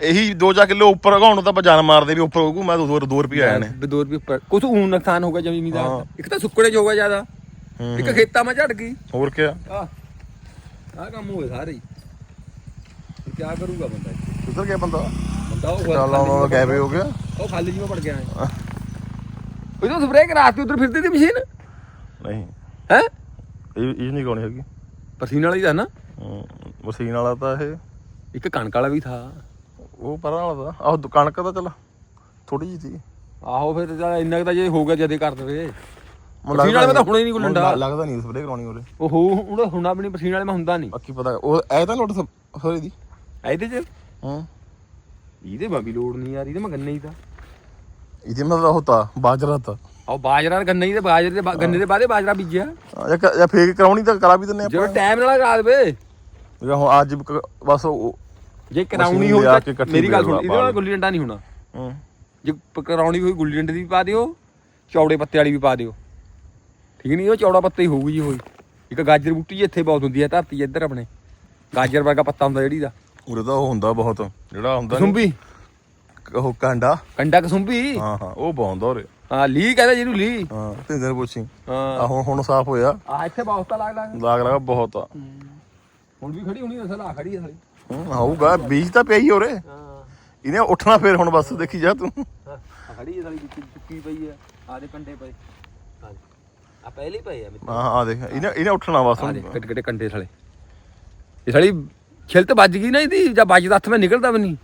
ਇਹੀ 2-4 ਕਿਲੋ ਉੱਪਰ ਉਗਾਉਣ ਨੂੰ ਤਾਂ ਆਪਾਂ ਜਾਨ ਮਾਰਦੇ ਵੀ ਉੱਪਰ ਉਗੂ ਮੈਂ 2 2 ਰੁਪਏ ਆਏ ਨੇ। ਵੀ ਉੱਪਰ। ਕੁਝ ਊਂ ਨੁਕਸਾਨ ਹੋ ਗਿਆ ਜ਼ਮੀਨ ਦਾ। ਇੱਕ ਤਾਂ ਸੁੱਕੜੇ ਚ ਜ਼ਿਆਦਾ। ਹੂੰ, ਇੱਕ ਖੇਤਾਂ ਮਾ ਝੜ ਗਈ। ਹੋਰ ਕਿਆ? ਆ ਆ ਕੰਮ ਹੋਏ ਸਾਰੇ ਹੀ। ਕੀ ਕਰੂਗਾ ਬੰਦਾ ਕਿੱਧਰ ਗਿਆ ਬੰਦਾ? ਬੰਦਾ ਉਹ ਗੈਬੇ ਹੋ ਗਿਆ। ਉਹ ਖਾਲੀ ਜਿਹਾ ਪੜ ਗਿਆ। ਉਹ ਤਾਂ ਸਪਰੇਅ ਕਰਾ ਕੇ ਉਧਰ ਫਿਰਦੀ ਤੀ ਮਸ਼ੀਨ? ਨਹੀਂ। ਹੈ? ਇਹ ਇਹ ਨਹੀਂ ਗਾਉਣੀ ਹੈਗੀ। ਪਸੀਨ ਵਾਲੀ ਦਾ ਨਾ? ਹੂੰ, ਮਸ਼ੀਨ ਵਾਲਾ ਤਾਂ ਇਹ। ਇੱਕ ਕਣਕ ਵਾਲਾ ਵੀ ਥਾ। ਉਹ ਪਰਾਂ ਵਾਲਾ ਦਾ ਆਹ ਕਣਕ ਦਾ ਚੱਲ ਥੋੜੀ ਜਿਹੀ ਸੀ। ਆਹੋ ਫਿਰ ਤਾਂ ਇੰਨਾ ਕੁ ਤਾਂ ਜੇ ਹੋ ਗਿਆ ਜਦੇ ਕਰ ਦੇਵੇ। ਮੈਨੂੰ ਪਸੀਨ ਵਾਲੇ ਮੈਂ ਤਾਂ ਨਹੀਂ- ਹੁਣੇ ਨਹੀਂ ਕੋਈ ਲੰਡਾ। ਮੈਨੂੰ ਲੱਗਦਾ ਨਹੀਂ ਸਪਰੇ ਕਰਾਉਣੀ ਉਹਦੇ ਉਹ ਹੋ ਉਹਦਾ ਹੁਣਾ ਆਪਣੀ ਪਸੀਨ ਵਾਲੇ ਮੈਂ ਹੁੰਦਾ ਨਹੀਂ। ਬਾਕੀ ਪਤਾ ਉਹ ਐ ਤਾਂ ਲੋਟ ਸੋਰੀ ਦੀ ਇਹਦੇ ਚ? ਹੂੰ। ਇਹਦੇ ਵੀ ਲੋੜ ਨਹੀਂ ਯਾਰ ਇਹਦੇ ਮੈਂ ਗੰਨੇ ਹੀ ਤਾਂ। ਹੋਤਾ ਬਾਜਰਾ ਤਾਂ। ਆਹ ਬਾਜਰਾ ਗੰਨੇ ਹੀ ਤੇ ਬਾਜਰੇ ਦੇ ਗੰਨੇ ਦੇ ਬਾਅਦੇ ਬਾਜਰਾ ਬੀਜਿਆ। ਜਾਂ ਕ- ਜਾਂ ਫੇਕ ਕਰਾਉਣੀ ਤਾਂ ਕਰਾ ਵੀ ਦਿੰਨੇ ਆਪਾਂ। ਟਾਈਮ ਨਾਲ ਕਰਾ ਦੇਵੇ। ਜਿਹੜਾ ਹੁਣ ਅੱਜ ਕ- ਬਸ ਉਹ ਜੇ ਕਰਾਉਣੀ ਹੋਈ ਲਿਆ ਤਾਂ ਇਕੱਠੀ ਮੇਰੀ ਗੱਲ ਸੁਣ ਇਹਦੇ ਨਾਲ ਗੁੱਲੀ ਡੰਡਾ ਨਹੀਂ ਹੋਣਾ। ਹੂੰ। ਜੇ ਪ- ਕਰਾਉਣੀ ਹੋਈ ਗੁੱਲੀ ਡੰਡੇ ਦੀ ਵੀ ਪਾ ਦਿਓ ਚੌੜੇ ਪੱਤੇ ਵਾਲੀ ਵੀ ਪਾ ਦਿਓ। ਠੀਕ ਨਹੀਂ ਉਹ ਚੌੜਾ ਪੱਤਾ ਹੀ ਹੋਊਗੀ ਜੀ ਹੋਈ। ਇੱਕ ਗਾਜਰ ਬੂਟੀ ਜੀ ਇੱਥੇ ਬਹੁਤ ਹੁੰਦੀ ਹੈ ਧਰਤੀ 'ਚ ਇੱਧਰ ਆਪਣੇ। ਗਾਜਰ ਵਰਗਾ ਪੱਤਾ ਹੁੰਦਾ ਜਿਹੜੀ ਦਾ। ਉਰੇ ਤਾਂ ਉਹ ਹੁੰਦਾ ਬਹੁਤ ਜਿਹੜਾ ਹੁੰਦਾ ਨੀ, ਕਸੁੰਬੀ? ਉਹ ਕਾਂਡਾ। ਕੰਡਾ ਕਸੁੰਬੀ? ਹਾਂ ਹਾਂ ਉਹ ਬਹੁੰਦਾ ਉਰੇ। ਹਾਂ ਲੀ ਕਹਿੰਦਾ ਜਿਹਨੂੰ ਲੀ। ਹਾਂ ਤਿੰਨ ਦਿਨ ਪੁੱਛੀ। ਹਾਂ। ਆ ਹੁਣ ਹੁਣ ਸਾਫ਼ ਹੋਇਆ। ਆ ਇੱਥੇ ਬਹੁਤਾ ਲੱਗਦਾ ਲਾਗ ਲਗਾ। ਬਹੁਤ ਆ। ਹੁਣ ਵੀ ਖੜੀ ਹੋਣੀ ਅਸਲ ਆ ਖੜੀ ਹੈ ਸਾਲੀ। ਹੂੰ, ਆਊਗਾ ਬੀਜ ਤਾਂ ਪਿਆ ਹੀ ਉਰੇ। ਹਾਂ। ਇਹਨੇ ਉੱਠਣਾ ਫੇਰ ਹੁਣ ਬਸ ਦੇਖੀ ਜਾ ਤੂੰ। ਆ ਖੜੀ ਹੈ ਸਾਲੀ ਚੁੱਕੀ ਪਈ ਹੈ ਆ ਦੇ ਕੰਡੇ ਪਏ। ਹਾਂ ਆ ਪਹਿਲੇ ਹੀ ਪਏ ਆ ਮਿੱਤਰ। ਹਾਂ ਆ ਦੇਖ ਇਹਨੇ ਇਹਨੇ ਉੱਠਣਾ ਬਸ ਆ ਹੁਣ। ਦੇ ਕੱਟ ਕੱਟੇ ਕੰਡੇ ਸਾਲੇ। ਇਹ ਸਾਲੀ ਛਿਲਤ ਵੱਜ ਗਈ ਨਾ ਇਹਦੀ ਜਾਂ ਵੱਜਦਾ ਹੱਥ ਮੈਂ ਨਿਕਲਦਾ ਵੀ ਨਹੀਂ।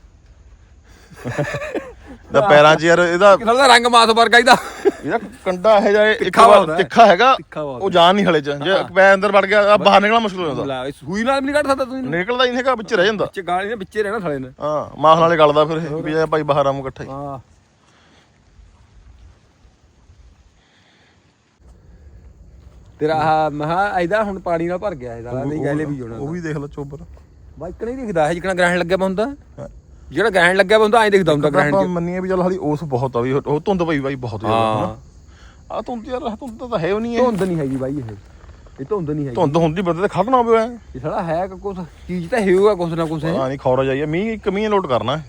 ਦਾ ਪੈਰਾਂ 'ਚ ਯਾਰ ਇਹਦਾ ਕਿਹੜਾ ਦਾ ਰੰਗ ਮਾਸ ਵਰਗਾ ਇਹਦਾ। ਇਹਦਾ ਕੰਡਾ ਹੈ ਜਾਏ ਇੱਕ ਤਿੱਖਾ ਵਾਰ ਹੁੰਦਾ ਹੈ। ਤਿੱਖਾ ਹੈਗਾ ਤਿੱਖਾ ਬਹੁਤ ਉਹ ਜਾਨ ਨਹੀਂ ਹਲੇ ਚ। ਜੇ ਪੈ ਅੰਦਰ ਵੜ ਗਿਆ ਆ ਬਾਹਰ ਨਿਕਲਣਾ ਮੁਸ਼ਕਲ ਹੋ ਜਾਂਦਾ। ਲੈ ਸੂਈ ਨਾਲ ਵੀ ਨਹੀਂ ਕੱਢ ਸਕਦਾ ਤੂੰ ਇਹਨੂੰ। ਨਿਕਲਦਾ ਹੀ ਨਹੀਂ ਹੈਗਾ ਵਿੱਚ ਰਹਿ ਜਾਂਦਾ। ਵਿੱਚ ਗਾਲੀ ਨੇ ਵਿੱਚੇ ਰਹਿਣਾ ਸਾਲੇ ਨੇ। ਹਾਂ ਮਾਸ ਨਾਲੇ ਗਲਦਾ ਫਿਰ ਇਹ ਵੀ ਆ ਭਾਈ ਬਾਹਰ ਆਮੂ ਇਕੱਠਾ ਹੀ। ਹਾਂ। ਤੇਰਾ ਆਹ ਮਹਾ ਇਹਦਾ ਹੁਣ ਪਾਣੀ ਨਾਲ ਭਰ ਗਿਆ ਇਹਦਾ ਨਹੀਂ ਗੈਲੇ ਵੀ ਹੋਣਾ ਉਹ ਵੀ ਦੇਖ ਲੈ ਚੋਬਰ। ਬਾਈਕ ਨਹੀਂ ਦਿਖਦਾ ਹੈ ਜਿਕਣਾ ਗ੍ਰਹਿਣ ਲੱਗਿਆ ਵਾ ਹੁੰਦਾ। ਜਿਹੜਾ ਗ੍ਰਹਿਣ ਲੱਗਿਆ ਵਾ ਹੁੰਦਾ ਐਂ ਦਿਖਦਾ ਹੁੰਦਾ ਗ੍ਰਹਿਣ ਆਪਾਂ ਚ ਮੰਨੀਏ ਵੀ ਚੱਲ ਹਾਲੀ ਉਸ ਬਹੁਤ ਆ ਵੀ ਉਹ ਧੁੰਦ ਪਈ ਬਾਈ ਬਹੁਤ ਜ਼ਿਆਦਾ ਹਾਂ। ਆ ਧੁੰਦ ਯਾਰ ਧੁੰਦ ਤਾਂ ਹੈ ਉਹ ਨਹੀਂ ਧੁੰਦ ਨਹੀਂ ਹੈਗੀ ਬਾਈ ਇਹ। ਇਹ ਧੁੰਦ ਨਹੀਂ ਹੈਗੀ। ਧੁੰਦ ਹੁੰਦੀ ਬੰਦੇ ਤੇ ਖੜਨਾ ਹੋਵੇ ਇਹ ਸਾਲਾ ਹੈ ਕਿ ਕੁਛ ਚੀਜ਼ ਤਾਂ ਹੈਗਾ ਕੁਛ ਨਾ ਕੁਛ। ਇਹ। ਹਾਂ ਨਹੀਂ ਖੌਰਾ ਜਾਈਏ ਮੀਂਹ ਇੱਕ ਮੀਂਹ ਲੋਟ ਕਰਨਾ ਹੈ।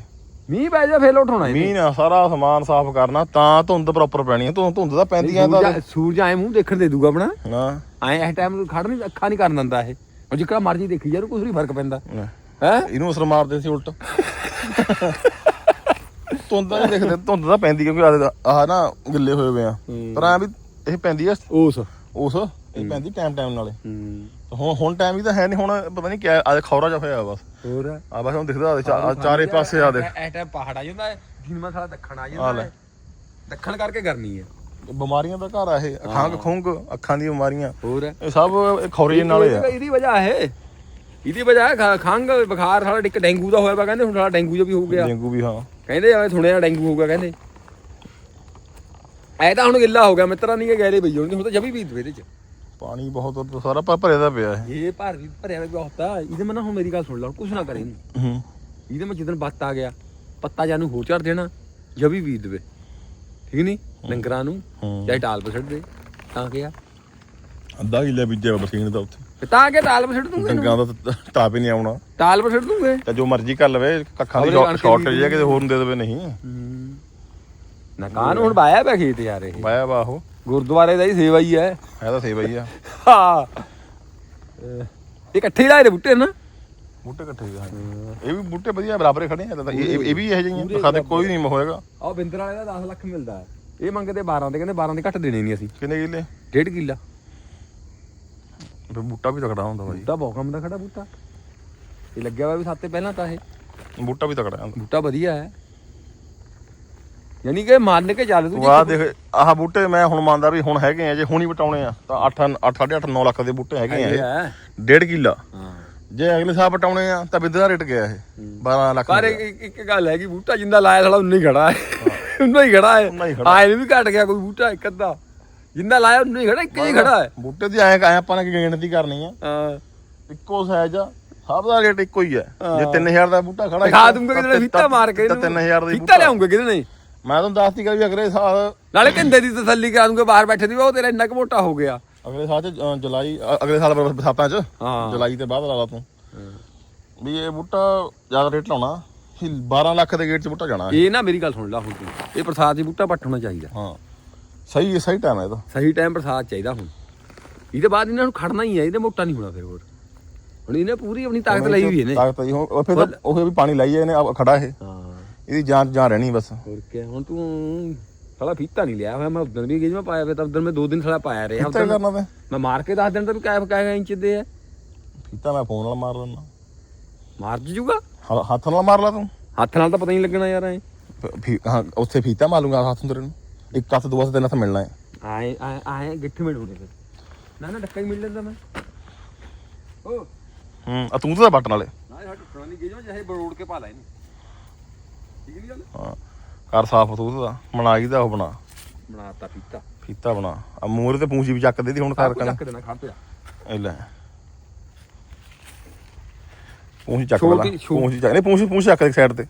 ਮੀਂਹ ਪੈ ਜਾ ਫੇਰ ਉਠਾਉਣਾ ਮੀਂਹ ਨਾ ਸਾਰਾ ਸਮਾਨ ਸਾਫ਼ ਕਰਨਾ ਤਾਂ ਧੁੰਦ ਪ੍ਰੋਪਰ ਪੈਣੀ ਹੈ ਧੁੰਦ ਧੁੰਦ ਤਾਂ ਪੈਂਦੀਆਂ ਤਾਂ ਸੂਰਜ ਐ ਮੂੰਹ ਦੇਖਣ ਦੇ ਦੂਗਾ ਆਪਣਾ। ਹਾਂ। ਐ ਇਸ ਟਾਈਮ ਖੜ ਨਹੀਂ ਅੱਖਾਂ ਨਹੀਂ ਕਰਨ ਦਿੰਦਾ ਇਹ। ਹੁਣ ਜਿੱਕਾ ਮਰਜ਼ੀ ਦੇਖੀ ਯਾਰ ਕੁਛ ਨਹੀਂ ਫ਼ਰਕ ਪੈਂਦਾ। ਨਾ। ਹੈ? ਇਹਨੂੰ ਅਸਰ ਮਾਰਦੇ ਸੀ ਉਲਟ। ਧੁੰਦ ਨਹੀਂ ਦੇਖਦੇ ਧੁੰਦ ਤਾਂ ਪੈਂਦੀ ਕਿਉਂਕਿ ਆਹ ਆਹ ਨਾ ਗਿੱਲੇ ਹੋਏ ਹੋਏ ਆ। ਪਰ ਐ ਵੀ ਇਹ ਪੈਂਦੀ ਆ ਉਸ ਉਸ ਇਹ ਪੈਂਦੀ ਟਾਈਮ ਟਾਈਮ ਨਾਲੇ। ਹੁਣ ਹੁਣ ਟਾਈਮ ਵੀ ਤਾਂ ਹੈ ਨਹੀਂ ਹੁਣ ਪਤਾ ਨਹੀਂ ਕਿਆ ਆ ਖੌਰਾ ਜਿਹਾ ਹੋਇਆ ਬਸ। ਹੋਰ? ਆ ਬਸ ਹੁਣ ਦਿਖਦਾ ਆ ਚਾਰੇ ਪਾਸੇ ਆ ਦੇਖ। ਐ ਟਾਈਮ ਪਹਾੜ ਆ ਜਾਂਦਾ ਹੈ ਦਿਨ ਮਾ ਸਾਲਾ ਦੱਖਣ ਆ ਜਾਂਦਾ ਦੱਖਣ ਕਰਕੇ ਕਰਨੀ ਹੈ ਬਿਮਾਰੀਆਂ ਦਾ ਘਰ ਆ ਇਹ। ਖੰਗ ਖੁੰਗ ਅੱਖਾਂ ਦੀਆਂ ਬਿਮਾਰੀਆਂ। ਹੋਰ? ਇਹ ਸਭ ਖੌਰੇ ਨਾਲੇ ਆ। ਇਹਦੀ ਵਜ੍ਹਾ ਹੈ ਇਹਦੀ ਵਜ੍ਹਾ ਖਾ- ਖੰਘ ਬੁਖਾਰ ਸਾਲਾ ਇੱਕ ਡੇਂਗੂ ਦਾ ਹੋਇਆ ਵਾ ਕਹਿੰਦੇ ਹੁਣ ਸਾਲਾ ਡੇਂਗੂ ਜੋ ਵੀ ਹੋ ਗਿਆ। ਡੇਂਗੂ ਵੀ ਹਾਂ। ਕਹਿੰਦੇ ਐਵੇਂ ਸੁਣਿਆ ਡੇਂਗੂ ਹੋਊਗਾ ਕਹਿੰਦੇ। ਐ ਤਾਂ ਹੁਣ ਗਿੱਲਾ ਹੋ ਗਿਆ ਮਿੱਤਰਾਂ ਨਹੀਂ ਗੈਰੇ ਬਈ ਹੁਣ ਤਾਂ ਜਮੀ ਪੀਤ ਇਹਦੇ ਚ। ਪਾਣੀ ਬਹੁਤ ਸਾਰਾ ਭ- ਭਰਿਆ ਦਾ ਪਿਆ ਇਹ। ਇਹ ਭਰ ਵੀ ਭਰਿਆ ਵੀ ਬਹੁਤ ਆ। ਇਹਦੇ ਮੈਂ ਨਾ ਹੁਣ ਮੇਰੀ ਗੱਲ ਸੁਣ ਲਾ ਕੁਛ ਨਾ ਕਰੇ ਇਹਨੂੰ। ਹੂੰ। ਇਹਦੇ ਮੈਂ ਜਿੱਦਣ ਬੱਤ ਆ ਗਿਆ ਪੱਤਾ ਜਾਨੂੰ ਹੋਰ ਝੜ ਦੇਣਾ ਜਵੀ ਬੀਜ ਦੇਵੇ ਠੀਕ ਨਹੀਂ ਡੰਗਰਾਂ ਨੂੰ ਹੂੰ। ਚਾਹੇ ਟਾਲ ਪਛੜ ਦੇ ਤਾਂ ਕਿਹਾ ਅੱਧਾ ਕਿੱਲੇ ਬੀਜਿਆ ਬਸੀਨ ਦਾ ਉੱਥੇ। ਤੇ ਤਾਂ ਕਿ ਟਾਲ ਪਛੜ ਦੂੰਗੇ ਇਹਨੂੰ। ਡੰਗਾਂ ਦਾ ਟਾਪ ਹੀ ਨਹੀਂ ਆਉਣਾ। ਟਾਲ ਪਛੜ ਦੂੰਗੇ? ਤੇ ਜੋ ਮਰਜ਼ੀ ਕਰ ਲਵੇ ਕੱਖਾਂ ਦੀ ਸ਼ਾਰਟੇਜ ਹੈ ਕਿਤੇ ਹੋਰ ਨੂੰ ਦੇ ਦੇਵੇ ਨਹੀਂ। ਨਾ ਕਾਨ ਹੁਣ ਬਾਇਆ ਪਿਆ ਖੇਤ ਯਾਰ ਇਹ। ਵਾਇਆ ਬਾਹੋ ਗੁਰਦੁਆਰੇ ਦਾ ਹੀ ਸੇਵਾ ਹੀ ਹੈ। ਇਹ ਤਾਂ ਸੇਵਾ ਹੀ ਆ। ਹਾਂ। ਅਹ ਇਹ ਇਕੱਠੇ ਹੀ ਲਾਏ ਨੇ ਬੂਟੇ ਨਾ? ਬੂਟੇ ਇਕੱਠੇ ਹੀ ਆ ਇਹ ਵੀ ਬੂਟੇ ਵਧੀਆ ਬਰਾਬਰੇ ਖੜੇ ਆ ਤਾਂ ਇਹ ਇਹ- ਵੀ ਇਹੋ ਜਿਹੀਆਂ ਦਿਖਾ ਦੇ ਕੋਈ ਨਹੀਂ ਹੋਏਗਾ। ਆਹ ਬਿੰਦਰ ਵਾਲੇ ਦਾ 10 ਲੱਖ ਮਿਲਦਾ। ਹੈ ਇਹ ਮੰਗਦੇ 12 ਦੇ ਕਹਿੰਦੇ 12 ਦੇ ਘੱਟ ਦੇਣੇ ਨਹੀਂ ਅਸੀਂ। ਕਿੰਨੇ ਕਿੱਲੇ? ਡੇਢ ਕਿੱਲਾ। ਫਿਰ ਬੂਟਾ ਵੀ ਤਕੜਾ ਹੁੰਦਾ ਬਾਈ। ਬੂਟਾ ਬਹੁਤ ਕੰਮ ਦਾ ਖੜਾ ਬੂਟਾ। ਇਹ ਲੱਗਿਆ ਹੋਇਆ ਵੀ ਸਾਤੇ ਪਹਿਲਾਂ ਤਾਂ ਇਹ। ਬੂਟਾ ਵੀ ਤਕੜਾ ਹੁੰਦਾ। ਬੂਟਾ ਵਧੀਆ ਹੈ। ਯਾਨੀ ਕਿ ਮੰਨ ਕੇ ਚੱਲ ਤੂੰ ਆਹ ਦੇਖ ਆਹ ਬੂਟੇ ਮੈਂ ਹੁਣ ਮੰਨਦਾ ਵੀ ਹੁਣ ਹੈਗੇ ਆ ਜੇ ਹੁਣੀ ਪਟਾਉਣੇ ਆ ਤਾਂ 8 8 8.5 9 ਲੱਖ ਦੇ ਬੂਟੇ ਹੈਗੇ ਆ ਡੇਢ ਕਿੱਲਾ। ਜੇ ਅਗਲੇ ਸਾਲ ਪਟਾਉਣੇ ਆ ਤਾਂ ਬਿੱਦ ਦਾ ਰੇਟ ਗਿਆ ਇਹ। 12 ਲੱਖ ਪਰ। ਇੱਕ ਗੱਲ ਹੈ ਕਿ ਬੂਟਾ ਜਿੰਦਾ ਲਾਇਆ ਸਾਲਾ ਉਨਾ ਹੀ ਖੜਾ ਹੈ। ਉਨਾ ਹੀ ਖੜਾ ਹੈ। ਉਨਾ ਹੀ ਖੜਾ। ਆਏ ਵੀ ਘਟ ਗਿਆ ਕੋਈ ਬੂਟਾ ਇੱਕ ਅੱਧਾ। ਜਿੰਦਾ ਲਾਇਆ ਹੀ ਖੜਾ ਇੱਕ ਹੀ ਖੜਾ ਹੈ। ਬੂਟੇ ਦੀ ਐਂ ਐਂ ਆਪਾਂ ਨੇ ਗਿਣਤੀ ਕਰਨੀ ਆ। ਹਾਂ। ਇੱਕੋ ਸਾਈਜ਼ ਆ ਸਭ ਦਾ ਰੇਟ ਇੱਕੋ ਹੀ ਹੈ। ਜੇ ਹਾਂ। 3000 ਦਾ ਬੂਟਾ ਖੜਾ ਦਿਖਾ ਦੂੰਗਾ ਕਿਤੇ ਫੀਤਾ ਮਾਰ ਕੇ ਤਾਂ 3000 ਦਾ ਫੀਤਾ ਲਿਆਉਂਗੇ ਕਿਤੇ ਨਹੀਂ? ਮੈਂ ਤੁਹਾਨੂੰ ਦੱਸਤੀ ਕਿ ਵੀ ਅਗਲੇ ਸਾਲ ਨਾਲੇ ਕਿੰਦੇ ਦੀ ਤਸੱਲੀ ਕਰਾ ਦੂੰਗਾ ਬਾਹਰ ਬੈਠੇ ਦੀ ਉਹ ਤੇਰਾ ਇੰਨਾ ਕੁ ਮੋਟਾ ਹੋ ਗਿਆ। ਅਗਲੇ ਸਾਲ ਚ ਅ, ਜੁਲਾਈ ਅ, ਅਗਲੇ ਸਾਲ ਬਰਸਾਤਾਂ ਚ। ਹਾਂ। ਜੁਲਾਈ ਤੇ ਬਾਅਦ ਲਾ ਲਾ ਤੂੰ। ਵੀ ਇਹ ਬੂਟਾ ਜ਼ਿਆਦਾ ਰੇਟ ਲਾਉਣਾ ਹੀ 12 ਲੱਖ ਦੇ ਗੇਟ ਚ ਬੂਟਾ ਜਾਣਾ ਇਹ। ਇਹ ਨਾ ਮੇਰੀ ਗੱਲ ਸੁਣ ਲੈ ਹੁਣ ਤੂੰ। ਇਹ ਪ੍ਰਸਾਦ ਦੀ ਬੂਟਾ ਪੱਟਣਾ ਚਾਹੀਦਾ। ਹਾਂ। ਸਹੀ ਸਹੀ ਟਾਈਮ ਹੈ ਇਹਦਾ ਸਹੀ ਟਾਈਮ ਪ੍ਰਸਾਦ ਚਾਹੀਦਾ ਹੁਣ। ਇਹਦੇ ਬਾਅਦ ਇਹਨਾਂ ਨੂੰ ਖੜਨਾ ਹੀ ਹੈ ਇਹਦੇ ਮੋਟਾ ਨਹੀਂ ਹੋਣਾ ਫਿਰ ਹੋਰ। ਹੁਣ ਇਹਨੇ ਪੂਰੀ ਆਪਣੀ ਤਾਕਤ ਲਈ ਹੋਈ ਇਹਨੇ। ਤਾਕਤ ਹੀ ਉਹ ਫਿਰ ਤਾਂ ਉਹ ਵੀ ਪਾਣੀ ਲਾਈ ਇਹਨੇ ਖੜਾ ਇਹ। ਹਾਂ। ਇਹਦੀ ਜਾਨ ਜਾਨ ਰਹਿਣੀ ਬਸ। ਹੋਰ ਕੀ ਹੁਣ ਤੂੰ ਸਾਲਾ ਫੀਤਾ ਨਹੀਂ ਲਿਆ ਹੋਇਆ ਮੈਂ ਉਦੋਂ ਵੀ ਗੇਜ ਮੈਂ ਪਾਇਆ ਤਾਂ ਉਦੋਂ ਮੈਂ ਦੋ ਦਿਨ ਸਾਲਾ ਪਾਇਆ ਰਿਹਾ ਕਰਨਾ ਤੇ। ਮੈਂ ਮਾਰ ਕੇ ਦੱਸ ਦਿਨ ਤਾਂ ਵੀ ਕਾਇ ਕਾਇ ਇੰਚ ਦੇ ਆ। ਫੀਤਾ ਮੈਂ ਫੋਨ ਨਾਲ ਮਾਰ ਲੈਣਾ ਮਾਰ ਜੂਗਾ? ਹੱਥ ਨਾਲ ਮਾਰ ਲਾ ਤੂੰ। ਹੱਥ ਨਾਲ ਤਾਂ ਪਤਾ ਨਹੀਂ ਲੱਗਣਾ ਯਾਰ ਐ। ਹਾਂ ਉੱਥੇ ਫੀਤਾ ਮਾਰੂੰਗਾ ਹੱਥ ਨੂੰ ਤੇਰੇ ਨੂੰ। ਇੱਕ ਹੱਥ ਦੋ ਹੱਥ ਤਿੰਨ ਹੱਥ ਮਿਲਣਾ ਹੈ। ਆਏ ਆਏ ਗਿੱਠ ਮਿਲ ਹੋਣੇ ਫਿਰ। ਨਾ ਨਾ ਡੱਕਾ ਹੀ ਮਿਲ ਲੈਂਦਾ ਮੈਂ। ਓ। ਹੂੰ ਆ ਤੂੰ ਤਾਂ ਬਟਨ ਵਾਲੇ। ਨਾ ਯਾਰ ਟੁੱਟਣਾ ਨਹੀਂ ਮੈਂ ਚਾਹੇ ਬਰੋੜ ਕੇ ਪਾ ਲੈ ਇਹਨੂੰ। ਠੀਕ ਨਹੀਂ ਗੱਲ? ਹਾਂ ਕਰ ਸਾਫ਼ ਤੂੰ ਦਾ ਬਣਾਈ ਦਾ ਉਹ ਬਣਾ। ਬਣਾਤਾ ਫੀਤਾ ਫੀਤਾ ਬਣਾ। ਆ ਮੂਹਰੇ ਤੇ ਪੂੰਛੀ ਵੀ ਚੱਕ ਦੇ ਦੀ ਹੁਣ ਕਰ ਕਰ ਚੱਕ ਦੇਣਾ ਖੜ ਪਿਆ। ਇਹ ਲੈ। ਪੂੰਛੀ ਚੱਕ ਲਾ ਛੋ- ਪੂੰਛੀ ਚੱਕ ਨਹੀਂ ਪੂੰਛੀ ਪੂੰਛ ਚੱਕ ਦੇ ਸਾਈਡ ਤੇ।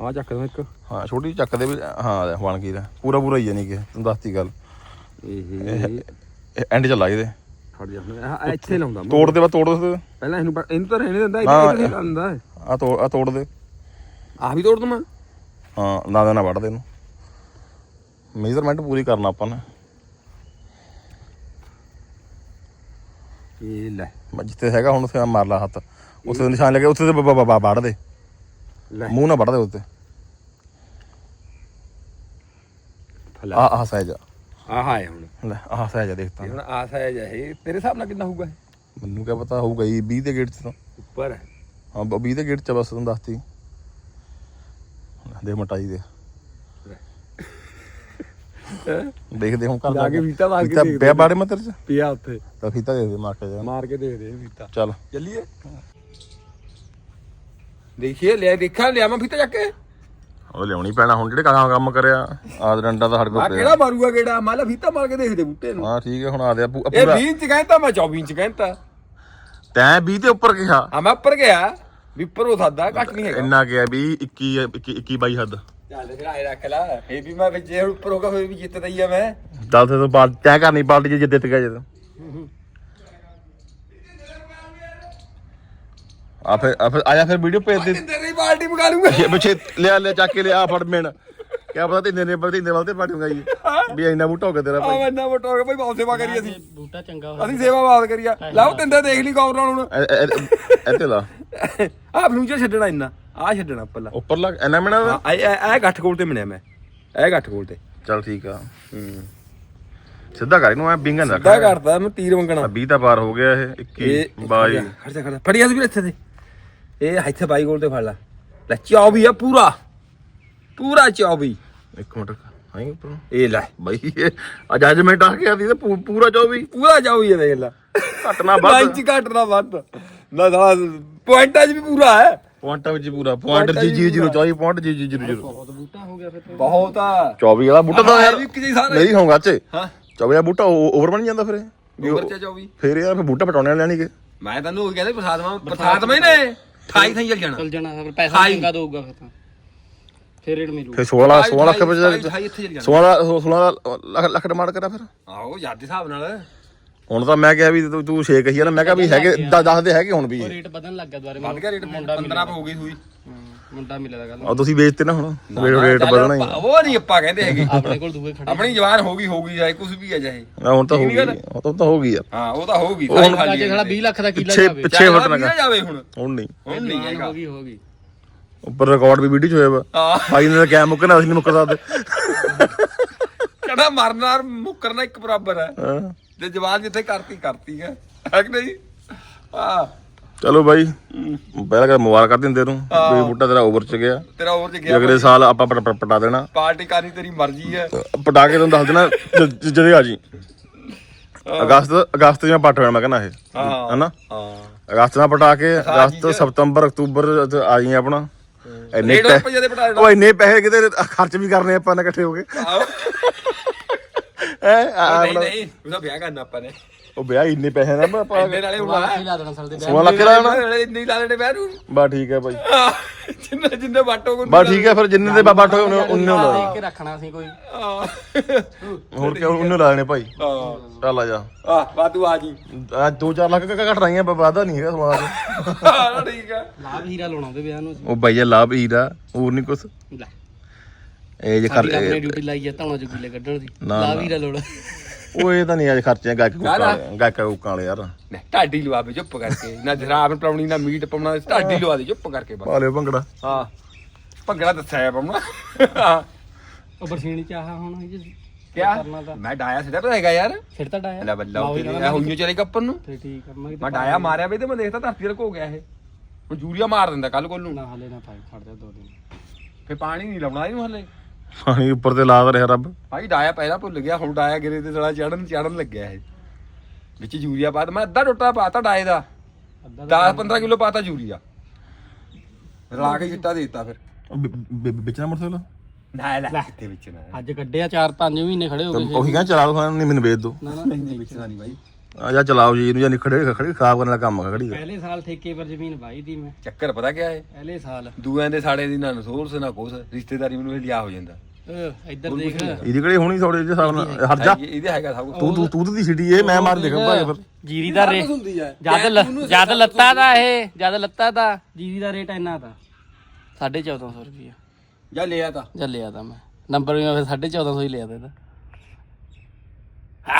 ਆ ਚੱਕ ਦੇਣਾ ਇੱਕ। ਹਾਂ ਛੋਟੀ ਚੱਕ ਦੇ ਵੀ ਹਾਂ ਲੈ ਬਣ ਗਈ ਲੈ ਪੂਰਾ ਪੂਰਾ ਹੀ ਨਹੀਂ ਕਿ ਤੈਨੂੰ ਦੱਸਤੀ ਗੱਲ। ਇਹ ਐਂਡ ਚ ਲਾਈ ਦੇ ਖੜ ਜਾ। ਹੁਣ ਆਹ ਇੱਥੇ ਲਾਉਂਦਾ। ਮੈਂ ਤੋੜ ਦੇ ਬਾ ਤੋੜ ਦੇ ਪਹਿਲਾਂ ਇਹਨੂੰ ਇਹਨੂੰ ਤਾਂ ਰਹਿਣੇ ਦਿੰਦਾ ਹਾਂ। ਲਾਉਂਦਾ। ਆ ਤੋੜ ਆ ਤੋੜ ਦੇ। ਆਹ ਵੀ ਤੋੜ ਦੂੰ ਮੈਂ? ਹਾਂ ਨਾ ਦੇ ਨਾ ਵੱਢ ਦੇ ਇਹਨੂੰ। ਮੇਜ਼ਰਮੈਂਟ ਪੂਰੀ ਕਰਨਾ ਆਪਾਂ ਨੇ। ਇਹ ਲੈ। ਮੈਂ ਜਿੱਥੇ ਹੈਗਾ ਹੁਣ ਉੱਥੇ ਮਾਰ ਲਾ ਹੱਥ। ਉੱਥੇ ਨਿਸ਼ਾਨ ਲੱਗੇ ਉੱਥੇ ਤੇ ਬ- ਬ- ਬ- ਵੱਢ ਦੇ। ਲੈ। ਮੂੰਹ ਨਾ ਵੱਢ ਦੇ ਉੱਤੇ। ਆ ਆ ਸਾਈਜ਼ ਆ। ਆਹ ਆਏ ਹੁਣ। ਲੈ ਆਹ ਸਾਈਜ਼ ਆ ਦੇਖ ਤਾਂ। ਇਹ ਹੁਣ ਆਸ ਹੈ ਜਾ ਇਹ। ਤੇਰੇ ਹਿਸਾਬ ਨਾਲ ਕਿੰਨਾ ਹੋਊਗਾ? ਇਹ? ਮੈਨੂੰ ਕਿਆ ਪਤਾ ਹੋਊਗਾ ਜੀ 20 ਦੇ ਗੇਟ 'ਚ ਤਾਂ। ਉੱਪਰ। ਹੈ ਹਾਂ ਬ- 20 ਦੇ ਗੇਟ 'ਚ ਬਸ ਤੁਹਾਨੂੰ ਦੱਸਤੀ। ਦੇ ਮਟਾਈ ਦੇ। ਦੇਖਦੇ ਹੁਣ ਕਰ ਜਾ ਕੇ ਫੀਤਾ ਮਾਰ ਕੇ ਫੀਤਾ ਦੇਖਦੇ ਪਿਆ ਬਾੜੇ ਮਤਰ 'ਚ? ਪਿਆ ਉੱਥੇ। ਤਾਂ ਫੀਤਾ ਦੇ ਦੇ ਮਾਰ ਕੇ ਜਾ। ਮਾਰ ਕੇ ਦੇ ਦੇ ਫੀਤਾ। ਚੱਲ। ਚੱਲੀਏ। ਦੇਖੀਏ ਲਿਆ ਦੇਖਾਂ ਲਿਆ ਮੈਂ ਫੀਤਾ ਚੱਕ ਕੇ। ਉਹ ਲਿਆਉਣੀ ਪੈਣਾ ਹੁਣ ਜਿਹੜੇ ਕੰਮ ਕੰਮ ਕਰਿਆ? ਆਹ ਡੰਡਾ ਤਾਂ ਸਾਡੇ ਆ ਕੋਲ ਕਿਹੜਾ ਮਾਰੂਗਾ ਕਿਹੜਾ? ਮੰਨ ਲਾ ਫੀਤਾ ਮਾਰ ਕੇ ਦੇਖਦੇ ਬੂਟੇ ਨੂੰ। ਹਾਂ ਠੀਕ ਹੈ ਹੁਣ ਆ ਦੇ ਇਹ ਪੂਰਾ। 20 ਇੰਚ ਕਹਿੰਦਾ ਮੈਂ 24 ਇੰਚ ਕਹਿੰਦਾ। ਤੈਂ 20 ਦੇ ਉੱਪਰ ਕਿਹਾ। ਆ ਮੈਂ ਉੱਪਰ ਗਿਆ। ਵੀ ਉੱਪਰ ਹੋ ਸਕਦਾ ਘੱਟ ਨਹੀਂ ਹੈਗਾ। ਇੰਨਾ ਕਿਹਾ ਵੀ 21 21 21 22 ਹੱਦ। ਚੱਲ ਫਿਰ ਆਏ ਰੱਖ ਲਾ। ਇਹ ਵੀ ਮੈਂ ਵਿੱਚ ਉੱਪਰ ਹੋਗਾ ਫਿਰ ਵੀ ਜਿੱਤਦਾ ਹੀ ਆ ਮੈਂ। ਚੱਲ ਤੇ ਤੂੰ ਬਾਲ ਤੈਂ ਕਰਨੀ ਪਾਲਟੀ ਜੇ ਜਿੱਤ ਗਿਆ ਜਦੋਂ ਆ ਫਿਰ ਆ ਫਿਰ ਆਇਆ ਫਿਰ ਵੀਡੀਓ ਭੇਜ ਦੇ। ਤੇਰੀ ਬਾਲਟੀ ਮਗਾ ਲੂੰਗਾ। ਪਿੱਛੇ ਪਿੱਛੇ ਲਿਆ ਲੈ ਚੱਕ ਕੇ ਲਿਆ ਫੜ ਮੇਣ ਕਿਆ ਪਤਾ ਤਿੰਨੇ ਨੇ ਬਲ ਤਿੰਨੇ ਵੱਲ ਤੇ ਪਾਟੂਗਾ ਜੀ ਵੀ ਇੰਨਾ ਬੂਟਾ ਹੋ ਗਿਆ ਤੇਰਾ ਆ ਭਾਈ। ਮੈਨਾਂ ਮੋਟਾ ਹੋ ਗਿਆ ਭਾਈ ਬਹੁਤ ਸੇਵਾ ਕਰੀ ਅਸੀਂ। ਬੂਟਾ ਚੰਗਾ ਹੋਇਆ ਅਸੀਂ ਸੇਵਾ ਬਾਤ ਕਰੀਆ ਲਾਓ ਟੰਡਾ ਦੇਖ ਲਈ ਕੌਰ ਨਾਲ ਹੁਣ। ਇੱਥੇ ਲਾ। ਆ ਫਿਊਚਰ ਛੱਡਣਾ ਇੰਨਾ ਆ ਛੱਡਣਾ ਪੱਲਾ ਉੱਪਰ ਲਾ ਇੰਨਾ ਮੇਣਾ ਹਾਂ ਐ ਐ ਗੱਠ ਕੋਲ ਤੇ ਮਿਲਿਆ ਮੈਂ। ਐ ਗੱਠ ਕੋਲ ਤੇ। ਚੱਲ ਠੀਕ ਆ। ਹੂੰ। ਸਿੱਧਾ ਕਰ ਇਹਨੂੰ ਐ ਬਿੰਗਨ ਦਾ ਰੱਖ ਕਰਦਾ ਮੈਂ ਤੀਰ ਮੰਗਣਾ। 20 ਦਾ ਪਾਰ ਹੋ ਗਿਆ ਇਹ 21 22 ਖੜਦਾ ਖੜਦਾ ਫੜਿਆ ਸੀ ਵੀ ਇੱਥੇ ਤੇ। ਇਹ ਇੱਥੇ ਬਾਈ ਕੋਲ ਤੇ ਫੜ ਲਾ। ਲੈ 24 ਆ ਪੂਰਾ। ਪੂਰਾ 24 ਇੱਕ ਮਿੰਟ ਹਾਂ ਉੱਪਰ। ਇਹ ਲੈ। ਬਈ ਇਹ ਆ ਜੱਜਮੈਂਟ ਆ ਗਿਆ ਦੀ ਤੇ ਪੂ- ਪੂਰਾ 24 ਪੂਰਾ 24 ਹੈ ਦੇਖ ਲੈ। ਘਟਣਾ ਨਾ ਵੱਧ। ਇੰਚ ਘੱਟ ਨਾ ਵੱਧ। ਨਾ ਸਾਲਾ ਪੁਆਇੰਟਾਂ 'ਚ ਵੀ ਪੂਰਾ ਹੈ। ਪੁਆਇੰਟਾਂ ਵਿੱਚ ਪੂਰਾ। ਪੁਆਇੰਟ ਜੀ ਜੀ 0 24 ਪੁਆਇੰਟ ਜੀ ਜੀ 0 ਬਹੁਤ ਬੂਟਾ ਹੋ ਗਿਆ ਫਿਰ ਤਾਂ। ਬਹੁਤ ਆ। 24 ਵਾਲਾ ਬੂਟਾ ਤਾਂ ਯਾਰ ਵੀ ਇੱਕ ਜਿਹੀ ਸਾਰੇ। ਨਹੀਂ ਹੋਊਗਾ ਅੱਛੇ ਹਾਂ। 24 ਦਾ ਬੂਟਾ ਓਵਰ ਬਣ ਜਾਂਦਾ ਫਿਰ ਇਹ? ਵੀ ਉੱਪਰ ਉਹ- 'ਚ 24 ਫਿਰ ਯਾਰ ਫਿਰ ਬੂਟਾ ਪਟਾਉਣੇ ਵਾਲੇ ਨਹੀਂਗੇ ਮੈਂ ਤੈਨੂੰ ਉਹ ਕਹਿੰਦਾ ਪ੍ਰਸਾਦਮਾ ਪ੍ਰਸਾਦਮਾ ਹੀ ਨੇ। 28 ਥਾਈ ਚੱਲ ਜਾਣਾ। ਚਲ ਜਾਣਾ ਫਿਰ ਪੈਸਾ ਹਾਈ। ਚੰਗਾ ਦਊਗਾ ਫਿਰ ਤਾਂ। ਫਿਰ ਰੇਟ ਮਿਲੂ। ਫਿਰ 16 ਲੱਖ 16 ਲੱਖ ਰੁਪਏ ਅਠਾਈ ਇੱਥੇ ਚੱਲ ਜਾਣਾ। 16 16 ਲੱਖ ਲੱਖ ਡਿਮਾਂਡ ਕਰਾ ਫਿਰ? ਆਹੋ ਯਾਦ ਦੇ ਹਿਸਾਬ ਨਾਲ। ਹੁਣ ਤਾਂ ਮੈਂ ਕਿਹਾ ਵੀ ਤੂੰ ਤੂੰ 6 ਕਹੀ ਨਾ ਮੈਂ ਕਿਹਾ ਵੀ ਹੈਗੇ 10 ਦੇ ਹੈਗੇ ਹੁਣ ਵੀ ਉਹ ਰੇਟ ਵਧਣ ਲੱਗ ਗਿਆ ਦੁਬਾਰੇ। ਵੱਧ ਗਿਆ ਰੇਟ 15 ਪੇ ਹੋ ਗਈ ਸੂਈ। ਹੂੰ, ਮੁੰਡਾ ਮਿਲਦਾ ਗੱਲ ਉਹ ਤੁਸੀਂ ਵੇਚਤੇ ਨਾ ਹੁਣ ਰੇਟ ਵਧਣਾ ਹੀ ਆਪਾਂ- ਉਹ ਨਹੀਂ ਆਪਾਂ ਕਹਿੰਦੇ ਹੈਗੇ। ਆਪਣੇ ਕੋਲ ਦੂਏ ਖੜੇ ਆਪਣੀ ਜਵਾਨ ਹੋ ਗਈ ਹੋ ਗਈ ਜਾਏ ਕੁਝ ਵੀ ਹੈ ਜਾਏ ਆ ਹੁਣ ਤਾਂ ਹੋ ਗਈ? ਉਹ ਤਾਂ- ਤਾਂ ਹੋ ਗਈ ਯਾਰ ਹਾਂ ਉਹ ਤਾਂ ਹੋਊਗੀ ਹੁਣ ਅੱਜ ਖੜਾ 20 ਲੱਖ ਦਾ ਕਿੱਲਾ ਪਿੱਛੇ ਜਾਵੇ। ਪਿੱਛੇ ਵਟਣਾ ਨਾ ਜਾਵੇ ਹੁਣ। ਹੁਣ ਨਹੀਂ। ਹੁਣ ਨਹੀਂ ਹੈਗਾ। ਹੋ ਗਈ ਹੋ ਗਈ। ਉੱਪਰ ਰਿਕਾਰਡ ਵੀ ਵੀਡੀਓ ਚ ਹੋਇਆ ਵਾ। ਹਾਂ। ਭਾਈ ਨੇ ਤਾਂ ਕਿਆ ਮੁੱਕਣਾ ਅਸੀਂ ਨਹੀਂ ਮੁੱਕ ਸਕਦੇ। ਕਹਿੰਦਾ ਮਰਨਾ ਔਰ ਮੁੱਕਰਨਾ ਇੱਕ ਬਰਾਬਰ ਹੈ। ਹਾਂ। ਜੇ ਜਵਾਨ ਜਿੱਥੇ ਕਰਤੀ ਕਰਤੀ ਹੈ। ਹੈ ਕਿ ਨਹੀਂ? ਹਾਂ। ਚਲੋ ਬਾਈ ਪਹਿਲਾਂ ਕਰ ਮੁਬਾਰਕਾਂ ਦਿੰਦੇ ਨੂੰ ਵੀ ਬੂਟਾ ਤੇਰਾ ਓਵਰ ਚ ਗਿਆ। ਤੇਰਾ ਹੋਰ ਚ ਗਿਆ। ਅਗਲੇ ਸਾਲ ਆਪਾਂ ਪਟ- ਦੇਣਾ। ਪਾਰਟੀ ਕਰਨੀ ਤੇਰੀ ਮਰਜ਼ੀ ਹੈ। ਪਟਾ ਕੇ ਤੁਹਾਨੂੰ ਦੱਸ ਦੇਣਾ ਜਦੇ ਆ ਜੀ। ਅਗਸਤ ਅਗਸਤ ਜਾਂ ਪਟ ਹੋਣਾ ਮੈਂ ਕਹਿੰਦਾ ਇਹ। ਹਾਂ। ਹਨਾ? ਹਾਂ। ਅਗਸਤ ਨਾਲ ਪਟਾ ਕੇ ਅਗਸਤ। ਸਤੰਬਰ ਅਕਤੂਬਰ ਆ ਜੀ ਆਪਣਾ। ਇੰਨੇ ਰੇਟ ਪੈ- ਰੁਪਏ ਦੇ ਪਟਾ ਦੇਣਾ। ਉਹ ਇੰਨੇ ਪੈਸੇ ਕਿਤੇ ਖਰਚ ਵੀ ਕਰਨੇ ਆਪਾਂ ਨੇ ਇਕੱਠੇ ਹੋ ਕੇ। ਹੈ? ਨਹੀਂ ਨਹੀਂ ਉਹਦਾ ਵਿਆਹ ਕਰਨਾ ਆਪਾਂ ਨੇ। ਉਹ ਵਿਆਹ ਇੰਨੇ ਪੈਸੇ ਦਾ ਮੈਂ ਆਪਾਂ ਇੰਨੇ ਨਾਲੇ ਹੁਣ। ਕੀ ਲਾ ਦੇਣਾ ਸਾਲ ਦੇ ਵਿਆਹ 16 ਲੱਖ ਦਾ ਨਾ ਇੰਨੇ ਲਾ ਲੈਣੇ ਵਿਆਹ ਨੂੰ। ਬਾ ਠੀਕ ਹੈ ਭਾਈ। ਜਿੰਨੇ ਜਿੰਨੇ ਬਾਟੋ ਕੋ ਬਾ ਠੀਕ ਹੈ ਫਿਰ ਜਿੰਨੇ ਦੇ ਬਾਬਾ ਠੋਏ ਉਹਨੇ ਲਾ ਦੇਖ ਕੇ ਰੱਖਣਾ ਸੀ ਕੋਈ। ਹੋਰ ਕਿਉਂ ਉਹਨੇ ਲਾ ਦੇਣੇ ਭਾਈ। ਹਾਂ ਚੱਲ ਆ ਜਾ। ਆ ਵਾਦੂ ਆ ਜੀ ਆ 2-4 ਲੱਖ ਕ- ਘੱਟ ਰਹੀਆਂ ਵਾਦਾ ਨਹੀਂ ਹੈਗਾ ਸਮਾਜ ਹਾਂ, ਠੀਕ ਆ। ਲਾਭ ਹੀਰਾ ਲਾਉਣਾ ਉਹਦੇ ਵਿਆਹ ਨੂੰ ਅਸੀਂ। ਉਹ ਬਾਈਆ ਲਾਭ ਹੀ ਦਾ ਹੋਰ ਨਹੀਂ ਕੁਛ। ਲੈ। ਇਹ ਜੇ ਕਰ ਸਾਡੀ ਨੇ ਡਿਊਟੀ ਲਾਈ ਹੈ ਧੌਣਾ ਚੁਗਲੇ ਕੱਢਣ ਦੀ। ਨਾ, ਲਾਭ ਨਾ। ਹੀਰਾ ਲਾਉਣਾ। ਉਹ ਇਹ ਤਾਂ ਨਹੀਂ ਅੱਜ ਖਰਚੇ ਗਾਇਕ ਕਾਹਦਾ? ਕੁੱਕਾਂ ਗਾਇਕ ਕੁੱਕਾਂ ਵਾਲੇ ਯਾਰ। ਨਹੀਂ ਢਾਡੀ ਲਵਾ ਦੇ ਚੁੱਪ ਕਰਕੇ। ਨਾ ਜਰਾਬ ਪਾਉਣੀ ਨਾ ਮੀਟ ਪਾਉਣਾ ਢਾਡੀ ਲਵਾ ਦੇ ਚੁੱਪ ਕਰਕੇ ਬਸ। ਪਾ ਲਿਓ ਭੰਗੜਾ। ਹਾਂ। ਭੰਗੜਾ ਦੱਸਿਆ ਆ ਪਾਉਣਾ ਉਹ ਬਰਸੀਣੀ ਚ ਆਹ ਹੁਣ ਇਹ ਕਿਆ? ਕਰਨਾ ਤਾਂ। ਮੈਂ ਡਾਇਆ ਸਿੱਧਾ ਪਤਾ ਹੈਗਾ ਯਾਰ। ਫਿਰ ਤਾਂ ਡਾਇਆ। ਲੈ ਬੱਲਾ ਉੱਤੇ ਕਹਿੰਦਾ ਹੋਈਓ ਚਲੇ ਕੱਪਨ ਨੂੰ। ਫਿਰ ਠੀਕ ਆ ਮੈਂ ਡਾਇਆ ਮਾਰਿਆ ਵੀ ਤੇ ਮੈਂ ਦੇਖਦਾ ਧਰਤੀ ਤੇ ਹੋ ਗਿਆ ਇਹ। ਹੁਣ ਯੂਰੀਆ ਮਾਰ ਦਿੰਦਾ ਕੱਲ ਕੋਲ ਨੂੰ। ਨਾ ਹਲੇ ਨਾ ਪਾਈ ਖੜ ਜਾ ਦੋ ਦਿਨ। ਫੇ ਪਾਣੀ ਨਹੀਂ ਲਾਉਣਾ ਇਹਨੂੰ ਹਲੇ। ਪਾਣੀ ਉੱਪਰ ਤੇ ਲਾ ਰਿਹਾ ਰੱਬ। ਭਾਈ ਡਾਇਆ ਪਹਿਲਾਂ ਭੁੱਲ ਗਿਆ ਹੁਣ ਡਾਇਆ ਗਿਰੇ ਤੇ ਥੋੜਾ ਚੜਨ ਚੜਨ ਲੱਗਿਆ ਇਹ। ਵਿੱਚ ਯੂਰੀਆ ਪਾ ਮੈਂ ਅੱਧਾ ਟੋਟਾ ਪਾਤਾ ਡਾਏ ਦਾ। ਅੱਧਾ 10 15 ਕਿਲੋ ਪਾਤਾ ਯੂਰੀਆ। ਰਲਾ ਕੇ ਚਿੱਟਾ ਦੇ ਦਿੱਤਾ ਫਿਰ। ਵਿੱਚ ਨਾ ਮੋਟਰਸਾਈਕਲ? ਨਾ ਲੈ ਕਿੱਥੇ ਵਿੱਚ ਨਾ ਅੱਜ ਕੱਢਿਆ 4-5 ਮਹੀਨੇ ਖੜੇ ਹੋ ਗਏ। ਉਹੀ ਕਹਿੰਦਾ ਚਲਾ ਲਓ ਨਹੀਂ ਮੈਨੂੰ ਵੇਚ ਦੋ ਨਾ ਨਾ। ਨਹੀਂ ਵਿੱਚ ਦਾ ਨਹੀਂ ਭਾਈ ਆ ਜਾ ਚਲਾਓ ਜੀ ਇਹਨੂੰ ਜਾਂ ਖੜੇ ਖੜੀ ਖਰਾਬ ਕਰਨ ਵਾਲਾ ਕੰਮ ਆ ਖੜੀ ਪਹਿਲੇ ਸਾਲ ਠੇਕੇ ਪਰ ਜ਼ਮੀਨ ਵਾਈ ਦੀ ਮੈਂ। ਚੱਕਰ ਪਤਾ ਕਿਆ ਹੈ ਪਹਿਲੇ ਸਾਲ। ਦੂਆਂ ਦੇ ਸਾੜੇ ਦੀ ਨਾ ਸੋਰਸ ਨਾ ਕੁਛ ਰਿਸ਼ਤੇਦਾਰੀ ਮੈਨੂੰ ਇਹ ਲਿਆ ਹੋ ਜਾਂਦਾ। ਅਹ, ਇੱਧਰ ਦੇਖ। ਇਹਦੀ ਕਿਹੜੀ ਹੋਣੀ ਥੋੜੇ ਜਿਹੇ ਹਿਸਾਬ ਨਾਲ ਹਟ ਜਾ। ਇਹ- ਇਹਦੇ ਹੈਗਾ ਸਭ ਤੂੰ ਤੂੰ ਤੂੰ ਦੀ ਸਿਟੀ ਇਹ ਮੈਂ ਮਾਰ ਦੇਖਾਂ ਭਾਈ ਫਿਰ। ਜੀਰੀ ਦਾ ਰੇਟ ਜਦ ਲ- ਜਦ ਲੱਤਾ ਦਾ ਇਹ ਜਦ ਲੱਤਾ ਦਾ ਜੀਰੀ ਦਾ ਰੇਟ ਇੰਨਾ ਦਾ। 1450 ਰੁਪਏ ਜਾਂ ਲਿਆ ਤਾਂ। ਜਾਂ ਲਿਆ ਤਾਂ ਮੈਂ। ਨੰਬਰ ਵੀ ਮੈਂ ਫਿਰ 1450 ਹੀ ਲਿਆ ਤਾ ਇਹਦਾ।